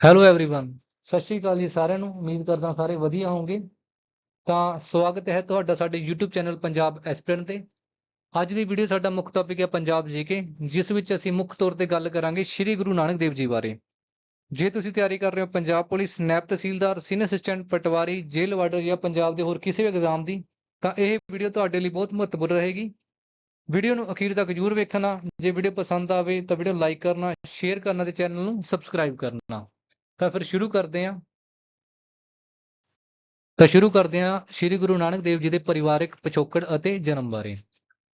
Hello everyone ਸਤਿ ਸ਼੍ਰੀ ਅਕਾਲ ਜੀ ਸਾਰਿਆਂ ਨੂੰ ਉਮੀਦ ਕਰਦਾ ਸਾਰੇ ਵਧੀਆ ਹੋਵੋਗੇ ਤਾਂ ਸਵਾਗਤ ਹੈ ਤੁਹਾਡਾ ਸਾਡੇ YouTube ਚੈਨਲ ਪੰਜਾਬ ਐਸਪੀਰੈਂਟ ਤੇ ਅੱਜ ਦੀ ਵੀਡੀਓ ਸਾਡਾ ਮੁੱਖ ਟੌਪਿਕ ਹੈ ਪੰਜਾਬ ਜੀਕੇ ਜਿਸ ਵਿੱਚ ਅਸੀਂ ਮੁੱਖ ਤੌਰ ਤੇ ਗੱਲ ਕਰਾਂਗੇ ਸ੍ਰੀ ਗੁਰੂ ਨਾਨਕ ਦੇਵ ਜੀ ਬਾਰੇ ਜੇ ਤੁਸੀਂ ਤਿਆਰੀ ਕਰ ਰਹੇ ਹੋ ਪੰਜਾਬ ਪੁਲਿਸ ਨੈਬ ਤਹਿਸੀਲਦਾਰ ਸੀਨੀਅਰ ਅਸਿਸਟੈਂਟ ਪਟਵਾਰੀ ਜੇਲ੍ਹ ਵਾਰਡਰ ਜਾਂ ਪੰਜਾਬ ਦੇ ਹੋਰ ਕਿਸੇ ਵੀ ਐਗਜ਼ਾਮ ਦੀ ਤਾਂ ਇਹ ਵੀਡੀਓ ਤੁਹਾਡੇ ਲਈ ਬਹੁਤ ਮਹੱਤਵਪੂਰਨ ਰਹੇਗੀ ਵੀਡੀਓ ਨੂੰ ਅਖੀਰ ਤੱਕ ਜ਼ਰੂਰ ਵੇਖਣਾ ਜੇ ਵੀਡੀਓ ਪਸੰਦ ਆਵੇ ਤਾਂ ਵੀਡੀਓ ਲਾਈਕ ਕਰਨਾ ਸ਼ੇਅਰ ਕਰਨਾ ਤੇ ਚੈਨਲ ਨੂੰ ਸਬਸਕ੍ਰਾਈਬ ਕਰਨਾ ਤਾਂ ਫਿਰ ਸ਼ੁਰੂ ਕਰਦੇ ਹਾਂ। ਤਾਂ ਸ਼ੁਰੂ ਕਰਦੇ ਹਾਂ ਸ੍ਰੀ ਗੁਰੂ ਨਾਨਕ ਦੇਵ ਜੀ ਦੇ ਪਰਿਵਾਰਕ ਪਿਛੋਕੜ ਅਤੇ ਜਨਮ ਬਾਰੇ।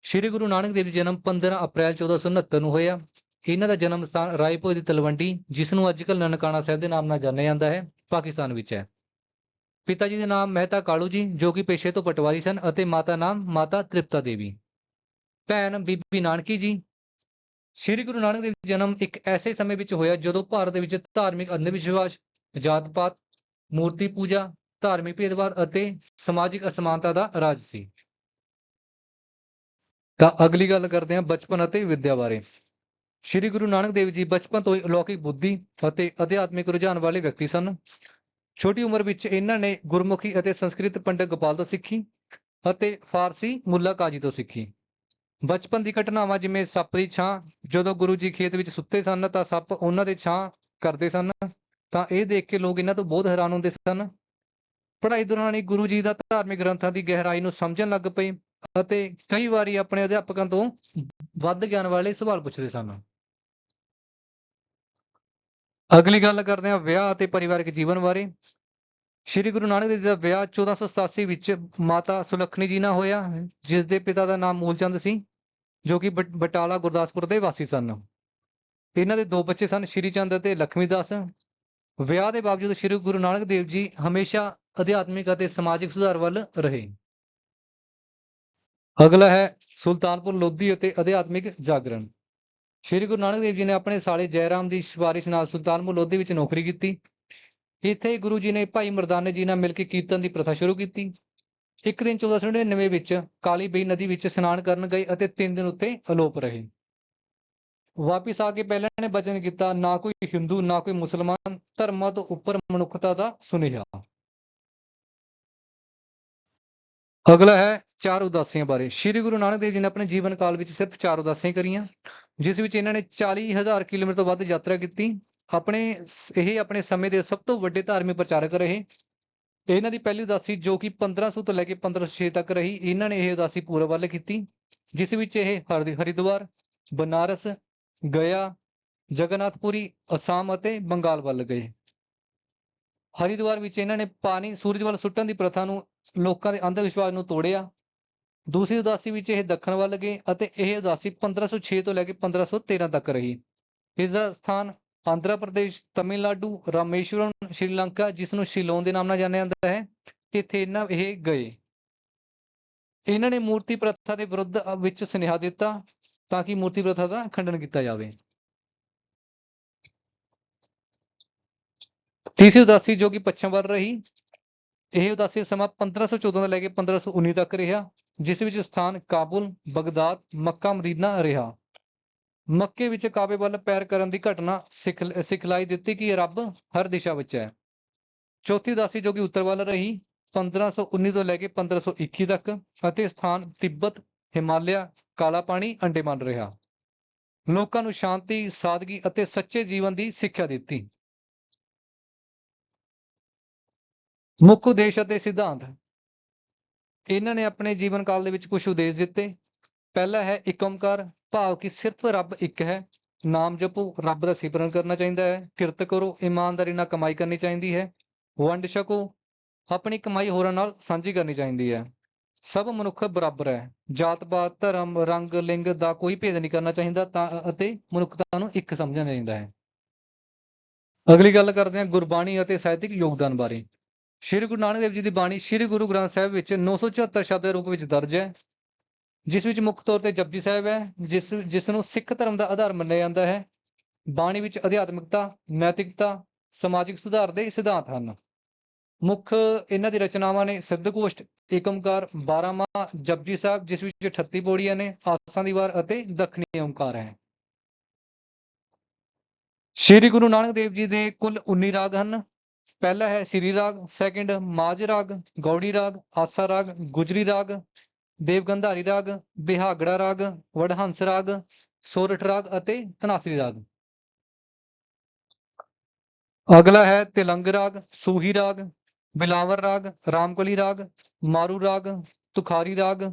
ਸ੍ਰੀ ਗੁਰੂ ਨਾਨਕ ਦੇਵ ਜੀ ਜਨਮ 15 ਅਪ੍ਰੈਲ 1469 ਨੂੰ ਹੋਇਆ। ਇਹਨਾਂ ਦਾ ਜਨਮ ਸਥਾਨ ਰਾਏਪੁਰ ਦੀ ਤਲਵੰਡੀ, ਜਿਸ ਨੂੰ ਅੱਜਕੱਲ ਨਨਕਾਣਾ ਸਾਹਿਬ ਦੇ ਨਾਮ ਨਾਲ ਜਾਣਿਆ ਜਾਂਦਾ ਹੈ, ਪਾਕਿਸਤਾਨ ਵਿੱਚ ਹੈ। ਪਿਤਾ ਜੀ ਦੇ ਨਾਮ ਮਹਿਤਾ ਕਾਲੂ ਜੀ, ਜੋ ਕਿ ਪੇਸ਼ੇ ਤੋਂ ਪਟਵਾਰੀ ਸਨ ਅਤੇ ਮਾਤਾ ਨਾਮ ਮਾਤਾ ਤ੍ਰਿਪਤਾ ਦੇਵੀ। ਭੈਣ ਬੀਬੀ ਨਾਨਕੀ ਜੀ ਸ਼੍ਰੀ ਗੁਰੂ ਨਾਨਕ ਦੇਵ ਜੀ ਜਨਮ ਇੱਕ ਐਸੇ ਸਮੇਂ ਵਿੱਚ ਹੋਇਆ ਜਦੋਂ ਭਾਰਤ ਦੇ ਵਿੱਚ ਧਾਰਮਿਕ ਅੰਧ ਵਿਸ਼ਵਾਸ ਜਾਤ ਪਾਤ ਮੂਰਤੀ ਪੂਜਾ ਧਾਰਮਿਕ ਭੇਦਭਾਵ ਅਤੇ ਸਮਾਜਿਕ ਅਸਮਾਨਤਾ ਦਾ ਰਾਜ ਸੀ। ਤਾਂ ਅਗਲੀ ਗੱਲ ਕਰਦੇ ਹਾਂ ਬਚਪਨ ਅਤੇ ਵਿੱਦਿਆ ਬਾਰੇ। ਸ਼੍ਰੀ ਗੁਰੂ ਨਾਨਕ ਦੇਵ ਜੀ ਬਚਪਨ ਤੋਂ ਹੀ ਅਲੌਕਿਕ ਬੁੱਧੀ ਅਤੇ ਅਧਿਆਤਮਿਕ ਰੁਝਾਨ ਵਾਲੇ ਵਿਅਕਤੀ ਸਨ। ਛੋਟੀ ਉਮਰ ਵਿੱਚ ਇਹਨਾਂ ਨੇ ਗੁਰਮੁਖੀ ਅਤੇ ਸੰਸਕ੍ਰਿਤ ਪੰਡਿਤ ਗੋਪਾਲ ਤੋਂ ਸਿੱਖੀ ਅਤੇ ਫਾਰਸੀ ਮੁੱਲਾ ਕਾਜੀ ਤੋਂ ਸਿੱਖੀ। ਬਚਪਨ ਦੀ ਘਟਨਾਵਾਂ ਜਿਵੇਂ ਸੱਪ ਦੀ ਛਾਂ, ਜਦੋਂ ਗੁਰੂ ਜੀ ਖੇਤ ਵਿੱਚ ਸੁੱਤੇ ਸਨ ਤਾਂ ਸੱਪ ਉਹਨਾਂ ਦੇ ਛਾਂ ਕਰਦੇ ਸਨ, ਤਾਂ ਇਹ ਦੇਖ ਕੇ ਲੋਕ ਇਹਨਾਂ ਤੋਂ ਬਹੁਤ ਹੈਰਾਨ ਹੁੰਦੇ ਸਨ। ਪੜ੍ਹਾਈ ਦੌਰਾਨ ਹੀ ਗੁਰੂ ਜੀ ਦਾ ਧਾਰਮਿਕ ਗ੍ਰੰਥਾਂ ਦੀ ਗਹਿਰਾਈ ਨੂੰ ਸਮਝਣ ਲੱਗ ਪਏ ਅਤੇ ਕਈ ਵਾਰੀ ਆਪਣੇ ਅਧਿਆਪਕਾਂ ਤੋਂ ਵੱਧ ਗਿਆਨ ਵਾਲੇ ਸਵਾਲ ਪੁੱਛਦੇ ਸਨ। ਅਗਲੀ ਗੱਲ ਕਰਦੇ ਹਾਂ ਵਿਆਹ ਅਤੇ ਪਰਿਵਾਰਕ ਜੀਵਨ ਬਾਰੇ। ਸ਼੍ਰੀ ਗੁਰੂ ਨਾਨਕ ਦੇਵ ਜੀ ਦਾ ਵਿਆਹ 1487 ਵਿੱਚ ਮਾਤਾ ਸੁਲੱਖਣੀ ਜੀ ਨਾਲ ਹੋਇਆ, ਜਿਸ ਦੇ ਪਿਤਾ ਦਾ ਨਾਮ ਮੂਲਚੰਦ ਸੀ, ਜੋ ਕਿ ਬਟਾਲਾ ਗੁਰਦਾਸਪੁਰ ਦੇ ਵਾਸੀ ਸਨ। ਇਹਨਾਂ ਦੇ ਦੋ ਬੱਚੇ ਸਨ, ਸ਼੍ਰੀ ਚੰਦ ਅਤੇ ਲਖਮੀ ਦਾਸ। ਵਿਆਹ ਦੇ ਬਾਵਜੂਦ ਸ਼੍ਰੀ ਗੁਰੂ ਨਾਨਕ ਦੇਵ ਜੀ ਹਮੇਸ਼ਾ ਅਧਿਆਤਮਿਕ ਅਤੇ ਸਮਾਜਿਕ ਸੁਧਾਰ ਵੱਲ ਰਹੇ। ਅਗਲਾ ਹੈ ਸੁਲਤਾਨਪੁਰ ਲੋਧੀ ਅਤੇ ਅਧਿਆਤਮਿਕ ਜਾਗਰਣ। ਸ਼੍ਰੀ ਗੁਰੂ ਨਾਨਕ ਦੇਵ ਜੀ ਨੇ ਆਪਣੇ ਸਾਲੇ ਜੈਰਾਮ ਦੀ ਸਿਫਾਰਿਸ਼ ਨਾਲ ਸੁਲਤਾਨਪੁਰ ਲੋਧੀ ਵਿੱਚ ਨੌਕਰੀ ਕੀਤੀ। ਇੱਥੇ ਹੀ ਗੁਰੂ ਜੀ ਨੇ ਭਾਈ ਮਰਦਾਨੇ ਜੀ ਨਾਲ ਮਿਲ ਕੇ ਕੀਰਤਨ ਦੀ ਪ੍ਰਥਾ ਸ਼ੁਰੂ ਕੀਤੀ। ਇੱਕ ਦਿਨ 1499 ਵਿੱਚ ਕਾਲੀ ਬਈ ਨਦੀ ਵਿੱਚ ਇਸ਼ਨਾਨ ਕਰਨ ਗਏ ਅਤੇ ਤਿੰਨ ਦਿਨ ਉੱਤੇ ਅਲੋਪ ਰਹੇ। ਵਾਪਿਸ ਆ ਕੇ ਪਹਿਲਾਂ ਨੇ ਬਚਨ ਕੀਤਾ, ਨਾ ਕੋਈ ਹਿੰਦੂ, ਨਾ ਕੋਈ ਮੁਸਲਮਾਨ, ਧਰਮਾਂ ਤੋਂ ਉੱਪਰ ਮਨੁੱਖਤਾ ਦਾ ਸੁਨੇਹਾ। ਅਗਲਾ ਹੈ ਚਾਰ ਉਦਾਸੀਆਂ ਬਾਰੇ। ਸ਼੍ਰੀ ਗੁਰੂ ਨਾਨਕ ਦੇਵ ਜੀ ਨੇ ਆਪਣੇ ਜੀਵਨ ਕਾਲ ਵਿੱਚ ਸਿਰਫ ਚਾਰ ਉਦਾਸੀਆਂ ਕਰੀਆਂ, ਜਿਸ ਵਿੱਚ ਇਹਨਾਂ ਨੇ 40000 ਕਿਲੋਮੀਟਰ ਤੋਂ ਵੱਧ ਯਾਤਰਾ ਕੀਤੀ। ਆਪਣੇ ਇਹ ਆਪਣੇ ਸਮੇਂ ਦੇ ਸਭ ਤੋਂ ਵੱਡੇ ਧਾਰਮਿਕ ਪ੍ਰਚਾਰਕ ਰਹੇ। ਇਹਨਾਂ ਦੀ ਪਹਿਲੀ ਉਦਾਸੀ ਜੋ ਕਿ 1500 ਤੋਂ ਲੈ ਕੇ 1506 ਤੱਕ ਰਹੀ, ਇਹਨਾਂ ਨੇ ਇਹ ਉਦਾਸੀ ਪੂਰਬ ਵੱਲ ਕੀਤੀ, ਜਿਸ ਵਿੱਚ ਇਹ ਹਰਿ- ਹਰਿਦੁਆਰ, ਬਨਾਰਸ ਗਿਆ ਜਗਨਨਾਥਪੁਰੀ, ਅਸਾਮ ਅਤੇ ਬੰਗਾਲ ਵੱਲ ਗਏ। ਹਰਿਦੁਆਰ ਵਿੱਚ ਇਹਨਾਂ ਨੇ ਪਾਣੀ, ਸੂਰਜ ਵੱਲ ਸੁੱਟਣ ਦੀ ਪ੍ਰਥਾ ਨੂੰ ਲੋਕਾਂ ਦੇ ਅੰਧ ਵਿਸ਼ਵਾਸ ਨੂੰ ਤੋੜਿਆ। ਦੂਸਰੀ ਉਦਾਸੀ ਵਿੱਚ ਇਹ ਦੱਖਣ ਵੱਲ ਗਏ ਅਤੇ ਇਹ ਉਦਾਸੀ 1506 ਤੋਂ ਲੈ ਕੇ 1513 ਤੱਕ ਰਹੀ। ਇਸ ਦਾ ਸਥਾਨ ਆਂਧਰਾ ਪ੍ਰਦੇਸ਼, ਤਮਿਲਨਾਡੂ, ਰਾਮੇਸ਼ਵਰਮ, ਸ਼੍ਰੀਲੰਕਾ ਜਿਸ ਨੂੰ ਸ਼ਿਲੋਨ ਦੇ ਨਾਮ ਨਾਲ ਜਾਣਿਆ ਜਾਂਦਾ ਹੈ ਇੱਥੇ ਇਹਨਾਂ ਇਹ ਗਏ। ਇਹਨਾਂ ਨੇ ਮੂਰਤੀ ਪ੍ਰਥਾ ਦੇ ਵਿਰੁੱਧ ਵਿੱਚ ਸੁਨੇਹਾ ਦਿੱਤਾ ਤਾਂ ਕਿ ਮੂਰਤੀ ਪ੍ਰਥਾ ਦਾ ਖੰਡਨ ਕੀਤਾ ਜਾਵੇ। ਤੀਸਰੀ ਉਦਾਸੀ ਜੋ ਕਿ ਪੱਛਮ ਵੱਲ ਰਹੀ, ਇਹ ਉਦਾਸੀ ਦਾ ਸਮਾਂ 1514 ਤੋਂ ਲੈ ਕੇ 1519 ਤੱਕ ਰਿਹਾ, ਜਿਸ ਵਿੱਚ ਸਥਾਨ ਕਾਬੁਲ, ਬਗਦਾਦ, ਮੱਕਾ ਮਦੀਨਾ ਰਿਹਾ। ਮੱਕੇ ਵਿੱਚ ਕਾਬੇ ਵੱਲ ਪੈਰ ਕਰਨ ਦੀ ਘਟਨਾ ਸਿਖ ਸਿਖਲਾਈ ਦਿੱਤੀ ਕਿ ਰੱਬ ਹਰ ਦਿਸ਼ਾ ਵਿੱਚ ਹੈ। ਚੌਥੀ ਦਾਸੀ ਜੋ ਕਿ ਉੱਤਰ ਵੱਲ ਰਹੀ। 1519 ਤੋਂ ਲੈ ਕੇ 1521 ਤੱਕ ਅਤੇ ਸਥਾਨ ਤਿੱਬਤ, ਹਿਮਾਲਿਆ, ਕਾਲਾ ਪਾਣੀ ਅੰਡੇਮਾਨ ਰਿਹਾ। ਲੋਕਾਂ ਨੂੰ ਸ਼ਾਂਤੀ, ਸਾਦਗੀ ਅਤੇ ਸੱਚੇ ਜੀਵਨ ਦੀ ਸਿੱਖਿਆ ਦਿੱਤੀ। ਮੁੱਖ ਉਦੇਸ਼ ਅਤੇ ਸਿਧਾਂਤ। ਇਹਨਾਂ ਨੇ ਆਪਣੇ ਜੀਵਨ ਕਾਲ ਦੇ ਵਿੱਚ ਕੁਝ ਉਦੇਸ਼ ਦਿੱਤੇ। ਪਹਿਲਾ ਹੈ ਇਕਮਕਾਰ ਭਾਵ ਕਿ ਸਿਰਫ ਰੱਬ ਇੱਕ ਹੈ, ਨਾਮ ਜਪੋ, ਰੱਬ ਦਾ ਸਿਮਰਨ ਕਰਨਾ ਚਾਹੀਦਾ ਹੈ, ਕਿਰਤ ਕਰੋ, ਇਮਾਨਦਾਰੀ ਨਾਲ ਕਮਾਈ ਕਰਨੀ ਚਾਹੀਦੀ ਹੈ, ਵੰਡ ਛਕੋ, ਆਪਣੀ ਕਮਾਈ ਹੋਰਾਂ ਨਾਲ ਸਾਂਝੀ ਕਰਨੀ ਚਾਹੀਦੀ ਹੈ। ਸਭ ਮਨੁੱਖ ਬਰਾਬਰ ਹੈ, ਜਾਤ ਪਾਤ, ਧਰਮ, ਰੰਗ, ਲਿੰਗ ਦਾ ਕੋਈ ਭੇਦ ਨਹੀਂ ਕਰਨਾ ਚਾਹੀਦਾ ਤਾਂ ਅਤੇ ਮਨੁੱਖਤਾ ਨੂੰ ਇੱਕ ਸਮਝਣਾ ਚਾਹੀਦਾ ਹੈ। ਅਗਲੀ ਗੱਲ ਕਰਦੇ ਹਾਂ ਗੁਰਬਾਣੀ ਅਤੇ ਸਾਹਿਤਿਕ ਯੋਗਦਾਨ ਬਾਰੇ। ਸ਼੍ਰੀ ਗੁਰੂ ਨਾਨਕ ਦੇਵ ਜੀ ਦੀ ਬਾਣੀ ਸ਼੍ਰੀ ਗੁਰੂ ਗ੍ਰੰਥ ਸਾਹਿਬ ਵਿੱਚ 974 ਸ਼ਬਦ ਦੇ ਰੂਪ ਵਿੱਚ ਦਰਜ ਹੈ। ਜਿਸ ਵਿੱਚ ਮੁੱਖ ਤੌਰ ਤੇ ਜਪਜੀ ਸਾਹਿਬ ਹੈ, ਜਿਸ ਜਿਸ ਨੂੰ ਸਿੱਖ ਧਰਮ ਦਾ ਆਧਾਰ ਮੰਨਿਆ ਜਾਂਦਾ ਹੈ, ਬਾਣੀ ਵਿੱਚ ਅਧਿਆਤਮਿਕਤਾ, ਨੈਤਿਕਤਾ, ਸਮਾਜਿਕ ਸੁਧਾਰ ਦੇ ਸਿਧਾਂਤ ਹਨ। ਮੁੱਖ ਇਹਨਾਂ ਦੀ ਰਚਨਾਵਾਂ ਨੇ ਸਿੱਧਗੋਸ਼ਟ ਏਕ ਓੰਕਾਰ 12ਵਾਂ ਜਪਜੀ ਸਾਹਿਬ, ਜਿਸ ਵਿੱਚ 38 ਪੌੜੀਆਂ ਨੇ, ਆਸਾਂ ਦੀ ਵਾਰ ਅਤੇ ਦੱਖਣੀ ਓਮਕਾਰ ਹੈ। ਸ਼੍ਰੀ ਗੁਰੂ ਨਾਨਕ ਦੇਵ ਜੀ ਦੇ ਕੁੱਲ 19 ਰਾਗ ਹਨ। ਪਹਿਲਾ ਹੈ ਸ੍ਰੀ ਰਾਗ ਸੈਕਿੰਡ ਮਾਝ ਰਾਗ, ਗੌੜੀ ਰਾਗ, ਆਸਾ ਰਾਗ, ਗੁਜਰੀ ਰਾਗ ਦੇਵਗੰਧਾਰੀ ਰਾਗ, ਬਿਹਾਗੜਾ ਰਾਗ, ਵਡਹੰਸ ਰਾਗ, ਸੋਰਠ ਰਾਗ ਅਤੇ ਤਨਾਸਰੀ ਰਾਗ। ਅਗਲਾ ਹੈ ਤਿਲੰਗ ਰਾਗ, ਸੂਹੀ ਰਾਗ, ਬਿਲਾਵਰ ਰਾਗ, ਰਾਮਕਲੀ ਰਾਗ, ਮਾਰੂ ਰਾਗ, ਤੁਖਾਰੀ ਰਾਗ,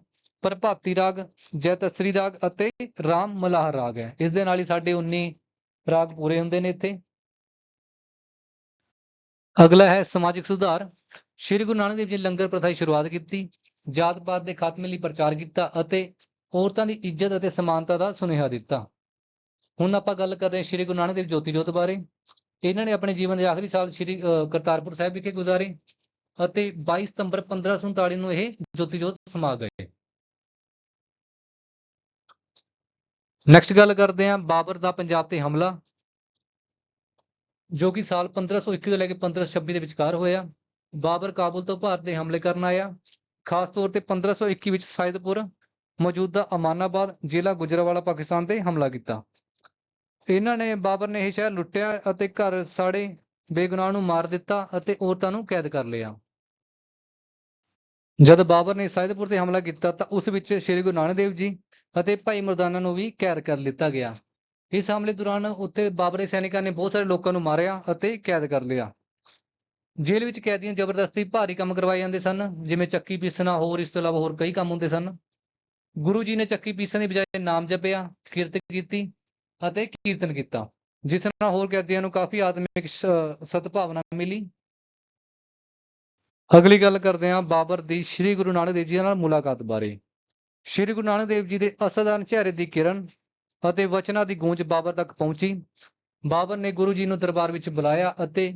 ਪ੍ਰਭਾਤੀ ਰਾਗ, ਜੈਤਸਰੀ ਰਾਗ ਅਤੇ ਰਾਮ ਮਲਾਹ ਰਾਗ ਹੈ। ਇਸ ਦੇ ਨਾਲ ਹੀ ਸਾਡੇ 19 ਰਾਗ ਪੂਰੇ ਹੁੰਦੇ ਨੇ ਇੱਥੇ। ਅਗਲਾ ਹੈ ਸਮਾਜਿਕ ਸੁਧਾਰ। ਸ਼੍ਰੀ ਗੁਰੂ ਨਾਨਕ ਦੇਵ ਜੀ ਨੇ ਲੰਗਰ ਪ੍ਰਥਾ ਦੀ ਸ਼ੁਰੂਆਤ ਕੀਤੀ। ਜਾਤ ਪਾਤ ਦੇ ਖਾਤਮੇ ਲਈ ਪ੍ਰਚਾਰ ਕੀਤਾ ਅਤੇ ਔਰਤਾਂ ਦੀ ਇੱਜ਼ਤ ਅਤੇ ਸਮਾਨਤਾ ਦਾ ਸੁਨੇਹਾ ਦਿੱਤਾ। ਹੁਣ ਆਪਾਂ ਗੱਲ ਕਰਦੇ ਹਾਂ ਸ਼੍ਰੀ ਗੁਰੂ ਨਾਨਕ ਦੇਵ ਜੋਤੀ ਜੋਤ ਬਾਰੇ। ਇਹਨਾਂ ਨੇ ਆਪਣੇ ਜੀਵਨ ਦੇ ਆਖਰੀ ਸਾਲ ਸ਼੍ਰੀ ਅਹ, ਕਰਤਾਰਪੁਰ ਸਾਹਿਬ ਵਿਖੇ ਗੁਜ਼ਾਰੇ ਅਤੇ 22 ਸਤੰਬਰ 1539 ਨੂੰ ਇਹ ਜੋਤੀ ਜੋਤ ਸਮਾ ਗਏ। ਨੈਕਸਟ ਗੱਲ ਕਰਦੇ ਹਾਂ ਬਾਬਰ ਦਾ ਪੰਜਾਬ ਤੇ ਹਮਲਾ ਜੋ ਕਿ ਸਾਲ 1521 ਤੋਂ ਲੈ ਕੇ 1526 ਦੇ ਵਿਚਕਾਰ ਹੋਇਆ। ਬਾਬਰ ਕਾਬੁਲ ਤੋਂ ਭਾਰਤ ਦੇ ਹਮਲੇ ਕਰਨ ਆਇਆ। ਖਾਸ ਤੌਰ ਤੇ 1521 ਵਿੱਚ ਸਾਇਦਪੁਰ ਮੌਜੂਦਾ ਅਮਾਨਾਬਾਦ ਜ਼ਿਲ੍ਹਾ ਗੁਜਰਾਵਾਲਾ ਪਾਕਿਸਤਾਨ ਤੇ ਹਮਲਾ ਕੀਤਾ। ਇਹਨਾਂ ਨੇ ਬਾਬਰ ਨੇ ਇਹ ਸ਼ਹਿਰ ਲੁੱਟਿਆ ਅਤੇ ਘਰ ਸਾੜੇ ਬੇਗੁਨਾਹ ਨੂੰ ਮਾਰ ਦਿੱਤਾ ਅਤੇ ਔਰਤਾਂ ਨੂੰ ਕੈਦ ਕਰ ਲਿਆ। ਜਦ ਬਾਬਰ ਨੇ ਸਾਇਦਪੁਰ ਤੇ ਹਮਲਾ ਕੀਤਾ ਤਾਂ ਉਸ ਵਿੱਚ ਸ੍ਰੀ ਗੁਰੂ ਨਾਨਕ ਦੇਵ ਜੀ ਅਤੇ ਭਾਈ ਮਰਦਾਨਾ ਨੂੰ ਵੀ ਕੈਦ ਕਰ ਲਿੱਤਾ ਗਿਆ। ਇਸ ਹਮਲੇ ਦੌਰਾਨ ਉੱਥੇ ਬਾਬਰੇ ਸੈਨਿਕਾਂ ਨੇ ਬਹੁਤ ਸਾਰੇ ਲੋਕਾਂ ਨੂੰ ਮਾਰਿਆ ਅਤੇ ਕੈਦ ਕਰ ਲਿਆ। ਜੇਲ੍ਹ ਵਿੱਚ ਕੈਦੀਆਂ ਜ਼ਬਰਦਸਤੀ ਭਾਰੀ ਕੰਮ ਕਰਵਾਏ ਜਾਂਦੇ ਸਨ, ਜਿਵੇਂ ਚੱਕੀ ਪੀਸਣਾ ਹੋਰ ਇਸ ਤੋਂ ਇਲਾਵਾ ਹੋਰ ਕਈ ਕੰਮ ਹੁੰਦੇ ਸਨ। ਗੁਰੂ ਜੀ ਨੇ ਚੱਕੀ ਪੀਸਣ ਦੀ ਬਜਾਏ ਨਾਮ ਜਪਿਆ ਕਿਰਤ ਕੀਤੀ ਅਤੇ ਕੀਰਤਨ ਕੀਤਾ, ਜਿਸ ਨਾਲ ਹੋਰ ਕੈਦੀਆਂ ਨੂੰ ਕਾਫੀ ਆਤਮਿਕ ਸ- ਸਦਭਾਵਨਾ ਮਿਲੀ। ਅਗਲੀ ਗੱਲ ਕਰਦੇ ਹਾਂ ਬਾਬਰ ਦੀ ਸ੍ਰੀ ਗੁਰੂ ਨਾਨਕ ਦੇਵ ਜੀ ਨਾਲ ਮੁਲਾਕਾਤ ਬਾਰੇ। ਸ੍ਰੀ ਗੁਰੂ ਨਾਨਕ ਦੇਵ ਜੀ ਦੇ ਅਸਧਾਰਨ ਚਿਹਰੇ ਦੀ ਕਿਰਨ ਅਤੇ ਵਚਨਾਂ ਦੀ ਗੂੰਜ ਬਾਬਰ ਤੱਕ ਪਹੁੰਚੀ। ਬਾਬਰ ਨੇ ਗੁਰੂ ਜੀ ਨੂੰ ਦਰਬਾਰ ਵਿੱਚ ਬੁਲਾਇਆ ਅਤੇ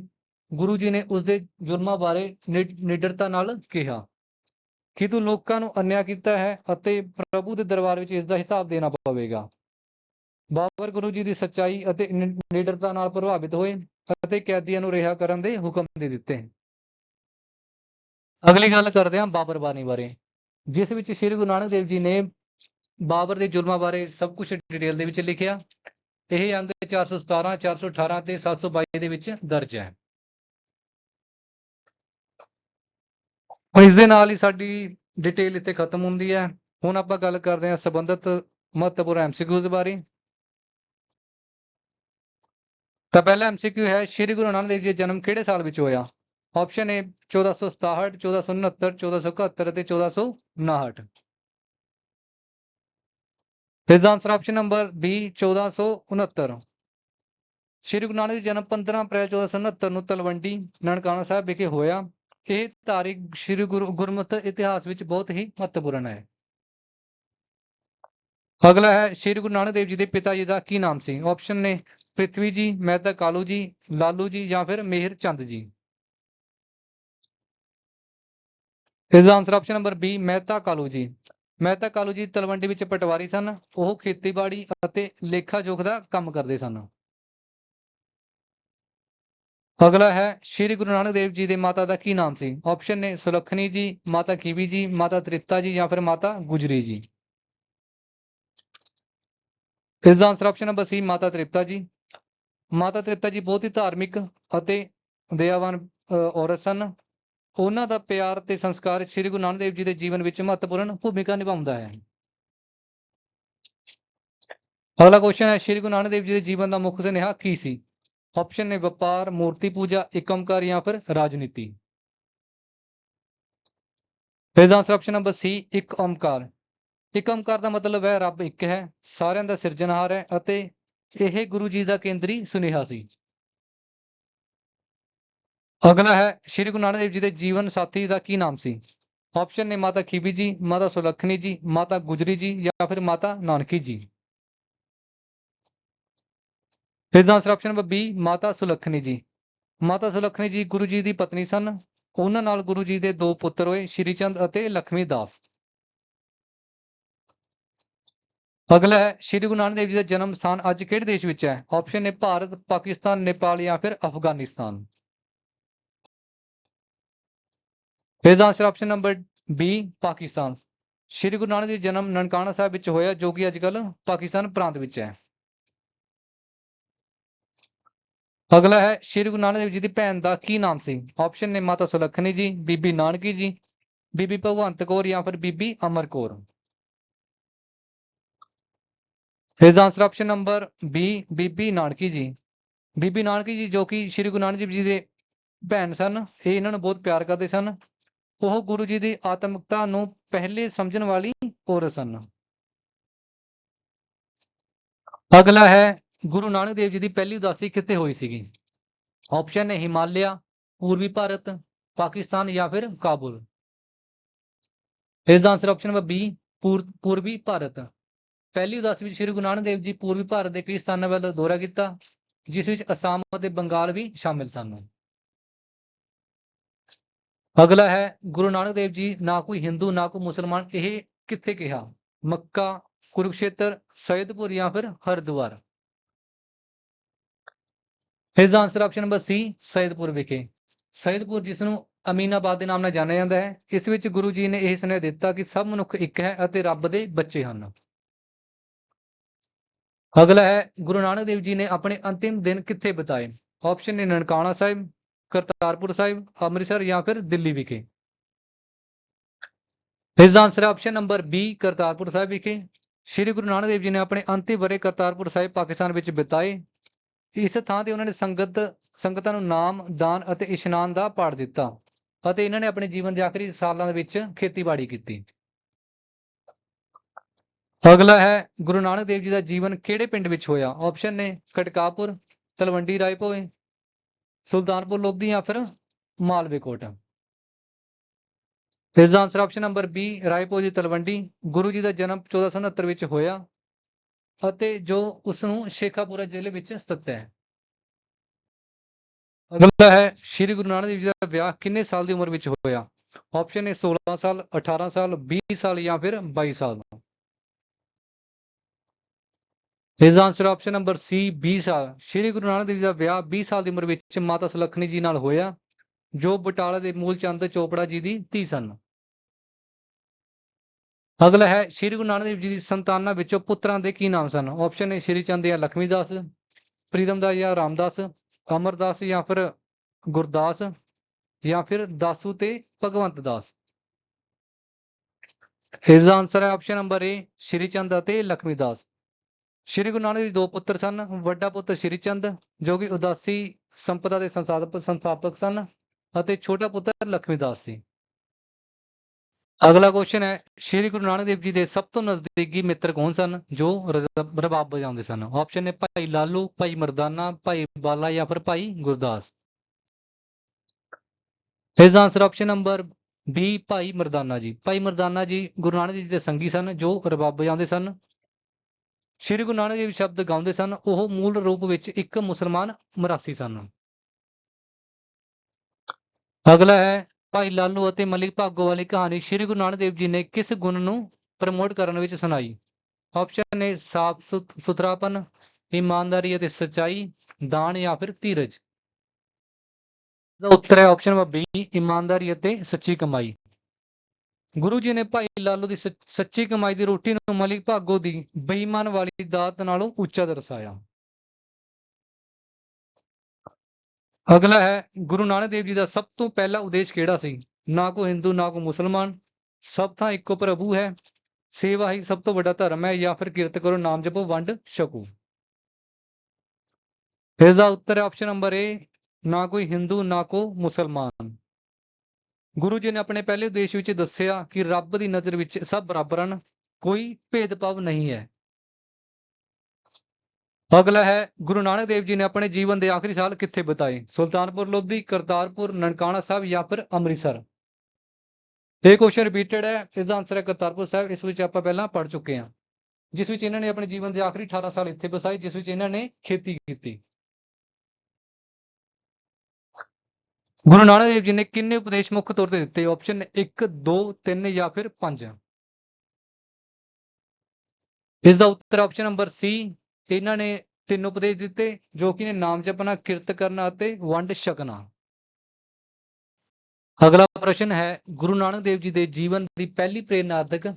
ਗੁਰੂ ਜੀ ਨੇ ਉਸ ਦੇ ਜੁਰਮਾਂ ਬਾਰੇ ਨਿ- ਨਿਡਰਤਾ ਨਾਲ ਕਿਹਾ ਕਿ ਤੂੰ ਲੋਕਾਂ ਨੂੰ ਅੰਨਿਆ ਕੀਤਾ ਹੈ ਅਤੇ ਪ੍ਰਭੂ ਦੇ ਦਰਬਾਰ ਵਿੱਚ ਇਸ ਦਾ ਹਿਸਾਬ ਦੇਣਾ ਪਵੇਗਾ। ਬਾਬਰ ਗੁਰੂ ਜੀ ਦੀ ਸੱਚਾਈ ਅਤੇ ਨਿਡਰਤਾ ਨਾਲ ਪ੍ਰਭਾਵਿਤ ਹੋਏ ਅਤੇ ਕੈਦੀਆਂ ਨੂੰ ਰਿਹਾ ਕਰਨ ਦੇ ਹੁਕਮ ਦੇ ਦਿੱਤੇ। ਅਗਲੀ ਗੱਲ ਕਰਦੇ ਹਾਂ ਬਾਬਰ ਬਾਣੀ ਬਾਰੇ, ਜਿਸ ਵਿੱਚ ਸ੍ਰੀ ਗੁਰੂ ਨਾਨਕ ਦੇਵ ਜੀ ਨੇ ਬਾਬਰ ਦੇ ਜ਼ੁਲਮਾਂ ਬਾਰੇ ਸਭ ਕੁਝ ਡਿਟੇਲ ਦੇ ਵਿੱਚ ਲਿਖਿਆ। ਇਹ ਅੰਗ 417 418 ਤੇ 722 ਦੇ ਵਿੱਚ ਦਰਜ ਹੈ। ਹੁਣ ਇਸ ਦੇ ਨਾਲ ਹੀ ਸਾਡੀ ਡਿਟੇਲ ਇੱਥੇ ਖਤਮ ਹੁੰਦੀ ਹੈ। ਹੁਣ ਆਪਾਂ ਗੱਲ ਕਰਦੇ ਹਾਂ ਸੰਬੰਧਿਤ ਮਹੱਤਵਪੂਰਨ ਐਮਸੀਕਿਊਜ਼ ਬਾਰੇ। ਤਾਂ ਪਹਿਲਾ ਐਮਸੀਕਿਊ ਹੈ, ਸ੍ਰੀ ਗੁਰੂ ਨਾਨਕ ਦੇਵ ਜੀ ਦਾ ਜਨਮ ਕਿਹੜੇ ਸਾਲ ਵਿੱਚ ਹੋਇਆ? ਆਪਸ਼ਨ ਏ 1467 1469 1471 ਅਤੇ 1459 ਇਸ ਦਾ answer option number B 1469 Shri Guru Nanak Dev ji ਜਨਮ 15 ਅਪ੍ਰੈਲ 1469 ਨੂੰ ਤਲਵੰਡੀ ਨਨਕਾਣਾ ਸਾਹਿਬ ਵਿਖੇ ਹੋਇਆ। ਇਹ ਧਾਰਿਕ ਸ਼੍ਰੀ ਗੁਰੂ, ਗੁਰਮਤਿ ਇਤਿਹਾਸ ਵਿੱਚ ਬਹੁਤ ਹੀ ਮਹੱਤਵਪੂਰਨ ਹੈ। ਅਗਲਾ ਹੈ ਸ਼੍ਰੀ ਗੁਰੂ ਨਾਨਕ ਦੇਵ ਜੀ ਦੇ ਪਿਤਾ ਜੀ ਦਾ ਕੀ ਨਾਮ ਸੀ? ਆਪਸ਼ਨ ਨੇ ਪ੍ਰਿਥਵੀ ਜੀ, ਮਹਿਤਾ ਕਾਲੂ ਜੀ, ਲਾਲੂ ਜੀ ਜਾਂ ਫਿਰ ਮਿਹਰ ਚੰਦ ਜੀ। ਇਸ ਦਾ answer option number B Mehta Kalu ji. Mehta Kalu ਜੀ ਤਲਵੰਡੀ ਵਿੱਚ ਪਟਵਾਰੀ ਸਨ। ਉਹ ਖੇਤੀਬਾੜੀ ਅਤੇ ਲੇਖਾ ਜੋਖ ਦਾ ਕੰਮ ਕਰਦੇ ਸਨ। ਅਗਲਾ ਹੈ, ਸ਼੍ਰੀ ਗੁਰੂ ਨਾਨਕ ਦੇਵ ਜੀ ਦੇ ਮਾਤਾ ਦਾ ਕੀ ਨਾਮ ਸੀ? ਆਪਸ਼ਨ ਨੇ ਸੁਲੱਖਣੀ ਜੀ, ਮਾਤਾ ਕੀਵੀ ਜੀ, ਮਾਤਾ ਤ੍ਰਿਪਤਾ ਜੀ ਜਾਂ ਫਿਰ ਮਾਤਾ ਗੁਜਰੀ ਜੀ। ਇਸ ਦਾ answer option number C Mata Tripta ji. ਮਾਤਾ ਤ੍ਰਿਪਤਾ ਜੀ ਬਹੁਤ ਹੀ ਧਾਰਮਿਕ ਅਤੇ ਦਇਆਵਾਨ ਔਰਤ ਸਨ। ਉਹਨਾਂ ਦਾ ਪਿਆਰ ਤੇ ਸੰਸਕਾਰ ਸ੍ਰੀ ਗੁਰੂ ਨਾਨਕ ਦੇਵ ਜੀ ਦੇ ਜੀਵਨ ਵਿੱਚ ਮਹੱਤਵਪੂਰਨ ਭੂਮਿਕਾ ਨਿਭਾਉਂਦਾ ਹੈ। ਅਗਲਾ ਕੁਐਸਚਨ ਹੈ, ਸ੍ਰੀ ਗੁਰੂ ਨਾਨਕ ਦੇਵ ਜੀ ਦੇ ਜੀਵਨ ਦਾ ਮੁੱਖ ਸੁਨੇਹਾ ਕੀ ਸੀ? ਆਪਸ਼ਨ ਨੇ ਵਪਾਰ, ਮੂਰਤੀ ਪੂਜਾ ਏਕਮਕਾਰ ਜਾਂ ਫਿਰ ਰਾਜਨੀਤੀ। ਇਸ ਦਾ answer option number C Ik Onkar. ਇੱਕ ਓਮਕਾਰ ਦਾ ਮਤਲਬ ਹੈ ਰੱਬ ਇੱਕ ਹੈ, ਸਾਰਿਆਂ ਦਾ ਸਿਰਜਣਹਾਰ ਹੈ ਅਤੇ ਇਹ ਗੁਰੂ ਜੀ ਦਾ ਕੇਂਦਰੀ ਸੁਨੇਹਾ ਸੀ। ਅਗਲਾ ਹੈ ਸ਼੍ਰੀ ਗੁਰੂ ਨਾਨਕ ਦੇਵ ਜੀ ਦੇ ਜੀਵਨ ਸਾਥੀ ਦਾ ਕੀ ਨਾਮ ਸੀ? ਆਪਸ਼ਨ ਨੇ ਮਾਤਾ ਖੀਬੀ ਜੀ, ਮਾਤਾ ਸੁਲੱਖਣੀ ਜੀ, ਮਾਤਾ ਗੁਜਰੀ ਜੀ ਜਾਂ ਫਿਰ ਮਾਤਾ ਨਾਨਕੀ ਜੀ। ਇਸ ਦਾ answer option number B Mata Sulakhni ji. ਮਾਤਾ ਸੁਲੱਖਣੀ ਜੀ ਗੁਰੂ ਜੀ ਦੀ ਪਤਨੀ ਸਨ। ਉਹਨਾਂ ਨਾਲ ਗੁਰੂ ਜੀ ਦੇ ਦੋ ਪੁੱਤਰ ਹੋਏ, ਸ਼੍ਰੀ ਚੰਦ ਅਤੇ ਲਖਮੀ ਦਾਸ। ਅਗਲਾ ਹੈ, ਸ਼੍ਰੀ ਗੁਰੂ ਨਾਨਕ ਦੇਵ ਜੀ ਦਾ ਜਨਮ ਸਥਾਨ ਅੱਜ ਕਿਹੜੇ ਦੇਸ਼ ਵਿੱਚ ਹੈ? ਆਪਸ਼ਨ ਨੇ ਭਾਰਤ, ਪਾਕਿਸਤਾਨ, ਨੇਪਾਲ ਜਾਂ ਫਿਰ ਅਫਗਾਨਿਸਤਾਨ। ਇਸ ਦਾ answer option number B Pakistan. Shri Guru Nanak Dev ji ਜਨਮ ਨਨਕਾਣਾ ਸਾਹਿਬ ਵਿੱਚ ਹੋਇਆ, ਜੋ ਕਿ ਅੱਜ ਕੱਲ੍ਹ ਪਾਕਿਸਤਾਨ ਪ੍ਰਾਂਤ ਵਿੱਚ ਹੈ। ਅਗਲਾ ਹੈ ਸ਼੍ਰੀ ਗੁਰੂ ਨਾਨਕ ਦੇਵ ਜੀ ਦੀ ਭੈਣ ਦਾ ਕੀ ਨਾਮ ਸੀ? ਆਪਸ਼ਨ ਨੇ ਮਾਤਾ ਸੁਲੱਖਣੀ ਜੀ, ਬੀਬੀ ਨਾਨਕੀ ਜੀ, ਬੀਬੀ ਭਗਵੰਤ ਕੌਰ ਜਾਂ ਫਿਰ ਬੀਬੀ ਅਮਰ ਕੌਰ? ਇਸ ਦਾ answer option number B Bibi Nanaki ji. ਬੀਬੀ ਨਾਨਕੀ ਜੀ ਜੋ ਕਿ ਸ਼੍ਰੀ ਗੁਰੂ ਨਾਨਕ ਦੇਵ ਜੀ ਦੇ ਭੈਣ ਸਨ, ਇਹ ਇਹਨਾਂ ਨੂੰ ਬਹੁਤ ਪਿਆਰ ਕਰਦੇ ਸਨ। ਉਹ ਗੁਰੂ ਜੀ ਦੀ ਆਤਮਿਕਤਾ ਨੂੰ ਪਹਿਲੇ ਸਮਝਣ ਵਾਲੀ ਔਰਤ ਸਨ। ਅਗਲਾ ਹੈ ਗੁਰੂ ਨਾਨਕ ਦੇਵ ਜੀ ਦੀ ਪਹਿਲੀ ਉਦਾਸੀ ਕਿੱਥੇ ਹੋਈ ਸੀਗੀ? ਆਪਸ਼ਨ ਹੈ ਹਿਮਾਲਿਆ, ਪੂਰਬੀ ਭਾਰਤ, ਪਾਕਿਸਤਾਨ ਜਾਂ ਫਿਰ ਕਾਬੁਲ? ਇਸ ਦਾ ਆਨਸਰ ਆਪਸ਼ਨ ਨੰਬਰ ਬੀ ਪੂਰਬੀ ਭਾਰਤ। ਪਹਿਲੀ ਉਦਾਸੀ ਵਿੱਚ ਸ੍ਰੀ ਗੁਰੂ ਨਾਨਕ ਦੇਵ ਜੀ ਪੂਰਬੀ ਭਾਰਤ ਦੇ ਕਈ ਸਥਾਨਾਂ ਵੱਲ ਦੌਰਾ ਕੀਤਾ, ਜਿਸ ਵਿੱਚ ਅਸਾਮ ਅਤੇ ਬੰਗਾਲ ਵੀ ਸ਼ਾਮਿਲ ਸਨ। ਅਗਲਾ ਹੈ, ਗੁਰੂ ਨਾਨਕ ਦੇਵ ਜੀ ਨਾ ਕੋਈ ਹਿੰਦੂ, ਨਾ ਕੋਈ ਮੁਸਲਮਾਨ, ਇਹ ਕਿੱਥੇ ਕਿਹਾ? ਮੱਕਾ, ਕੁਰੂਕਸ਼ੇਤਰ, ਸੈਦਪੁਰ ਜਾਂ ਫਿਰ ਹਰਿਦੁਆਰ? ਇਸ ਦਾ answer option number C Saidpur ਵਿਖੇ। ਸੈਦਪੁਰ ਜਿਸ ਨੂੰ ਅਮੀਨਾਬਾਦ ਦੇ ਨਾਮ ਨਾਲ ਜਾਣਿਆ ਜਾਂਦਾ ਹੈ, ਇਸ ਵਿੱਚ ਗੁਰੂ ਜੀ ਨੇ ਇਹ ਸੁਨੇਹਾ ਦਿੱਤਾ ਕਿ ਸਭ ਮਨੁੱਖ ਇੱਕ ਹੈ ਅਤੇ ਰੱਬ ਦੇ ਬੱਚੇ ਹਨ। ਅਗਲਾ ਹੈ, ਗੁਰੂ ਨਾਨਕ ਦੇਵ ਜੀ ਨੇ ਆਪਣੇ ਅੰਤਿਮ ਦਿਨ ਕਿੱਥੇ ਬਿਤਾਏ? ਆਪਸ਼ਨ ਨੇ ਨਨਕਾਣਾ ਸਾਹਿਬ, ਕਰਤਾਰਪੁਰ ਸਾਹਿਬ, ਅੰਮ੍ਰਿਤਸਰ ਜਾਂ ਫਿਰ ਦਿੱਲੀ ਵਿਖੇ। ਇਸ ਦਾ answer option number B Kartarpur Sahib ਵਿਖੇ। ਸ੍ਰੀ ਗੁਰੂ ਨਾਨਕ ਦੇਵ ਜੀ ਨੇ ਆਪਣੇ ਅੰਤਿਮ ਵਰੇ ਕਰਤਾਰਪੁਰ ਸਾਹਿਬ, ਪਾਕਿਸਤਾਨ ਵਿੱਚ ਬਿਤਾਏ। ਇਸ ਥਾਂ ਤੇ ਉਹਨਾਂ ਨੇ ਸੰਗਤ, ਸੰਗਤਾਂ ਨੂੰ ਨਾਮ, ਦਾਨ ਅਤੇ ਇਸ਼ਨਾਨ ਦਾ ਪਾਠ ਦਿੱਤਾ ਅਤੇ ਇਹਨਾਂ ਨੇ ਆਪਣੇ ਜੀਵਨ ਦੇ ਆਖਰੀ ਸਾਲਾਂ ਦੇ ਵਿੱਚ ਖੇਤੀਬਾੜੀ ਕੀਤੀ। ਅਗਲਾ ਹੈ, ਗੁਰੂ ਨਾਨਕ ਦੇਵ ਜੀ ਦਾ ਜੀਵਨ ਕਿਹੜੇ ਪਿੰਡ ਵਿੱਚ ਹੋਇਆ? ਆਪਸ਼ਨ ਨੇ ਖਟਕਾਪੁਰ, ਤਲਵੰਡੀ ਰਾਏਪੋਏ ਸੁਲਤਾਨਪੁਰ ਲੋਧੀ ਜਾਂ ਫਿਰ ਮਾਲਵੇਕੋਟ ਇਸ ਦਾ answer option number B Raipur ਦੀ ਤਲਵੰਡੀ। ਗੁਰੂ ਜੀ ਦਾ ਜਨਮ 1469 ਵਿੱਚ ਹੋਇਆ। ਅਤੇ ਜੋ ਉਸ ਨੂੰ ਸ਼ੇਖਾਪੁਰਾ ਜ਼ਿਲ੍ਹੇ ਵਿੱਚ ਸਥਿਤ ਹੈ। ਅਗਲਾ ਹੈ, ਸ੍ਰੀ ਗੁਰੂ ਨਾਨਕ ਦੇਵ ਜੀ ਦਾ ਵਿਆਹ ਕਿੰਨੇ ਸਾਲ ਦੀ ਉਮਰ ਵਿੱਚ ਹੋਇਆ? ਆਪਸ਼ਨ ਹੈ 16 ਸਾਲ 18 ਸਾਲ 20 ਸਾਲ ਜਾਂ ਫਿਰ 22 ਸਾਲ? ਇਸ ਦਾ ਆਨਸਰ ਆਪਸ਼ਨ ਨੰਬਰ ਸੀ 20 ਸਾਲ। ਸ੍ਰੀ ਗੁਰੂ ਨਾਨਕ ਦੇਵ ਜੀ ਦਾ ਵਿਆਹ 20 ਸਾਲ ਦੀ ਉਮਰ ਵਿੱਚ ਮਾਤਾ ਸੁਲੱਖਣੀ ਜੀ ਨਾਲ ਹੋਇਆ, ਜੋ ਬਟਾਲਾ ਦੇ ਮੂਲ ਚੰਦ ਚੋਪੜਾ ਜੀ ਦੀ ਧੀ ਸਨ। ਅਗਲਾ ਹੈ ਸ੍ਰੀ ਗੁਰੂ ਨਾਨਕ ਦੇਵ ਜੀ ਦੀ ਸੰਤਾਨਾਂ ਵਿੱਚੋਂ ਪੁੱਤਰਾਂ ਦੇ ਕੀ ਨਾਮ ਸਨ? ਆਪਸ਼ਨ ਨੇ ਸ੍ਰੀ ਚੰਦ ਜਾਂ ਲਖਮੀ ਦਾਸ ਪ੍ਰੀਤਮ ਦਾਸ ਜਾਂ ਰਾਮਦਾਸ, ਅਮਰਦਾਸ ਜਾਂ ਫਿਰ ਗੁਰਦਾਸ ਜਾਂ ਫਿਰ ਦਾਸੂ ਤੇ ਭਗਵੰਤ ਦਾਸ ਇਸ ਦਾ ਆਨਸਰ ਹੈ option number A Sri Chand ਅਤੇ ਲਖਮੀ ਦਾਸ ਸ੍ਰੀ ਗੁਰੂ ਨਾਨਕ ਦੇਵ ਜੀ ਦੋ ਪੁੱਤਰ ਸਨ, ਵੱਡਾ ਪੁੱਤਰ ਸ੍ਰੀ ਚੰਦ, ਜੋ ਕਿ ਉਦਾਸੀ ਸੰਪਦਾ ਦੇ ਸੰਸਥਾਪਕ ਸੰਸਥਾਪਕ ਸਨ ਅਤੇ ਛੋਟਾ ਪੁੱਤਰ ਲਖਮੀ ਦਾਸ ਸੀ। ਅਗਲਾ ਕੁਐਸਚਨ ਹੈ, ਸ੍ਰੀ ਗੁਰੂ ਨਾਨਕ ਦੇਵ ਜੀ ਦੇ ਸਭ ਤੋਂ ਨਜ਼ਦੀਕੀ ਮਿੱਤਰ ਕੌਣ ਸਨ? ਜੋ ਰਬਾਬ ਵਜਾਉਂਦੇ ਸਨ। ਆਪਸ਼ਨ ਨੇ ਭਾਈ ਲਾਲੂ, ਭਾਈ ਮਰਦਾਨਾ, ਭਾਈ ਬਾਲਾ ਜਾਂ ਫਿਰ ਭਾਈ ਗੁਰਦਾਸ। ਇਸ ਦਾ answer option number B Bhai Mardana ji. ਭਾਈ ਮਰਦਾਨਾ ਜੀ ਗੁਰੂ ਨਾਨਕ ਦੇਵ ਜੀ ਦੇ ਸੰਗੀ ਸਨ, ਜੋ ਰਬਾਬ ਵਜਾਉਂਦੇ ਸਨ। ਸ੍ਰੀ ਗੁਰੂ ਨਾਨਕ ਦੇਵ ਸ਼ਬਦ ਗਾਉਂਦੇ ਸਨ, ਉਹ ਮੂਲ ਰੂਪ ਵਿੱਚ ਇੱਕ ਮੁਸਲਮਾਨ ਮਰਾਸੀ ਸਨ। ਅਗਲਾ ਹੈ ਭਾਈ ਲਾਲੂ ਅਤੇ ਮਲਿਕ ਭਾਗੋ ਵਾਲੀ ਕਹਾਣੀ ਸ੍ਰੀ ਗੁਰੂ ਨਾਨਕ ਦੇਵ ਜੀ ਨੇ ਕਿਸ ਗੁਣ ਨੂੰ ਪ੍ਰਮੋਟ ਕਰਨ ਵਿੱਚ ਸੁਣਾਈ? ਆਪਸ਼ਨ ਨੇ ਸਾਫ਼ ਸੁਥਰਾਪਨ, ਇਮਾਨਦਾਰੀ ਅਤੇ ਸਚਾਈ, ਦਾਨ ਜਾਂ ਫਿਰ ਧੀਰਜ। ਦਾ ਉੱਤਰ ਹੈ ਆਪਸ਼ਨ ਨੰਬਰ ਬੀ ਇਮਾਨਦਾਰੀ ਅਤੇ ਸੱਚੀ ਕਮਾਈ। ਗੁਰੂ ਜੀ ਨੇ ਭਾਈ ਲਾਲੂ ਦੀ ਸੱਚੀ ਕਮਾਈ ਦੀ ਰੋਟੀ ਨੂੰ ਮਲਿਕ ਭਾਗੋ ਦੀ ਬੇਈਮਾਨ ਵਾਲੀ ਦਾਤ ਨਾਲੋਂ ਉੱਚਾ ਦਰਸਾਇਆ। ਅਗਲਾ ਹੈ, ਗੁਰੂ ਨਾਨਕ ਦੇਵ ਜੀ ਦਾ ਸਭ ਤੋਂ ਪਹਿਲਾ ਉਦੇਸ਼ ਕਿਹੜਾ ਸੀ? ਨਾ ਕੋ ਹਿੰਦੂ, ਨਾ ਕੋ ਮੁਸਲਮਾਨ, ਸਭ ਥਾਂ ਇੱਕੋ ਪ੍ਰਭੂ ਹੈ, ਸੇਵਾ ਹੀ ਸਭ ਤੋਂ ਵੱਡਾ ਧਰਮ ਹੈ ਜਾਂ ਫਿਰ ਕਿਰਤ ਕਰੋ, ਨਾਮ ਜਪੋ, ਵੰਡ ਛਕੋ। ਇਸ ਦਾ ਉੱਤਰ ਹੈ ਆਪਸ਼ਨ ਨੰਬਰ ਏ ਨਾ ਕੋਈ ਹਿੰਦੂ, ਨਾ ਕੋ ਮੁਸਲਮਾਨ। ਗੁਰੂ ਜੀ ਨੇ ਆਪਣੇ ਪਹਿਲੇ ਉਦੇਸ਼ ਵਿੱਚ ਦੱਸਿਆ ਕਿ ਰੱਬ ਦੀ ਨਜ਼ਰ ਵਿੱਚ ਸਭ ਬਰਾਬਰ ਹਨ, ਕੋਈ ਭੇਦਭਾਵ ਨਹੀਂ ਹੈ। ਅਗਲਾ ਹੈ, ਗੁਰੂ ਨਾਨਕ ਦੇਵ ਜੀ ਨੇ ਆਪਣੇ ਜੀਵਨ ਦੇ ਆਖਰੀ ਸਾਲ ਕਿੱਥੇ ਬਿਤਾਏ? ਸੁਲਤਾਨਪੁਰ, ਲੋਧੀ, ਕਰਤਾਰਪੁਰ, ਨਨਕਾਣਾ ਸਾਹਿਬ ਜਾਂ ਫਿਰ ਅੰਮ੍ਰਿਤਸਰ? ਇਹ ਕੁਐਸਚਨ ਰਿਪੀਟਡ ਹੈ ਇਸ ਦਾ ਆਨਸਰ ਹੈ ਕਰਤਾਰਪੁਰ ਸਾਹਿਬ, ਇਸ ਵਿੱਚ ਆਪਾਂ ਪਹਿਲਾਂ ਪੜ੍ਹ ਚੁੱਕੇ ਹਾਂ। ਜਿਸ ਵਿੱਚ ਇਹਨਾਂ ਨੇ ਆਪਣੇ ਜੀਵਨ ਦੇ ਆਖਰੀ 18 ਸਾਲ ਇੱਥੇ ਬਸਾਏ ਜਿਸ ਵਿੱਚ ਇਹਨਾਂ ਨੇ ਖੇਤੀ ਕੀਤੀ। ਗੁਰੂ ਨਾਨਕ ਦੇਵ ਜੀ ਨੇ ਕਿੰਨੇ ਉਪਦੇਸ਼ ਮੁੱਖ ਤੌਰ ਤੇ ਦਿੱਤੇ? ਆਪਸ਼ਨ 1 2 3 ਜਾਂ ਫਿਰ 5 ਇਸ ਦਾ ਉੱਤਰ ਆਪਸ਼ਨ ਨੰਬਰ ਸੀ ਇਹਨਾਂ ਨੇ ਤਿੰਨ ਉਪਦੇਸ਼ ਦਿੱਤੇ, ਜੋ ਕਿ ਨੇ ਨਾਮ ਜਪਣਾ, ਕਿਰਤ ਕਰਨਾ ਅਤੇ ਵੰਡ ਛਕਣਾ। ਅਗਲਾ ਪ੍ਰਸ਼ਨ ਹੈ, ਗੁਰੂ ਨਾਨਕ ਦੇਵ ਜੀ ਦੇ ਜੀਵਨ ਦੀ ਪਹਿਲੀ ਪ੍ਰੇਰਣਾਦਾਇਕ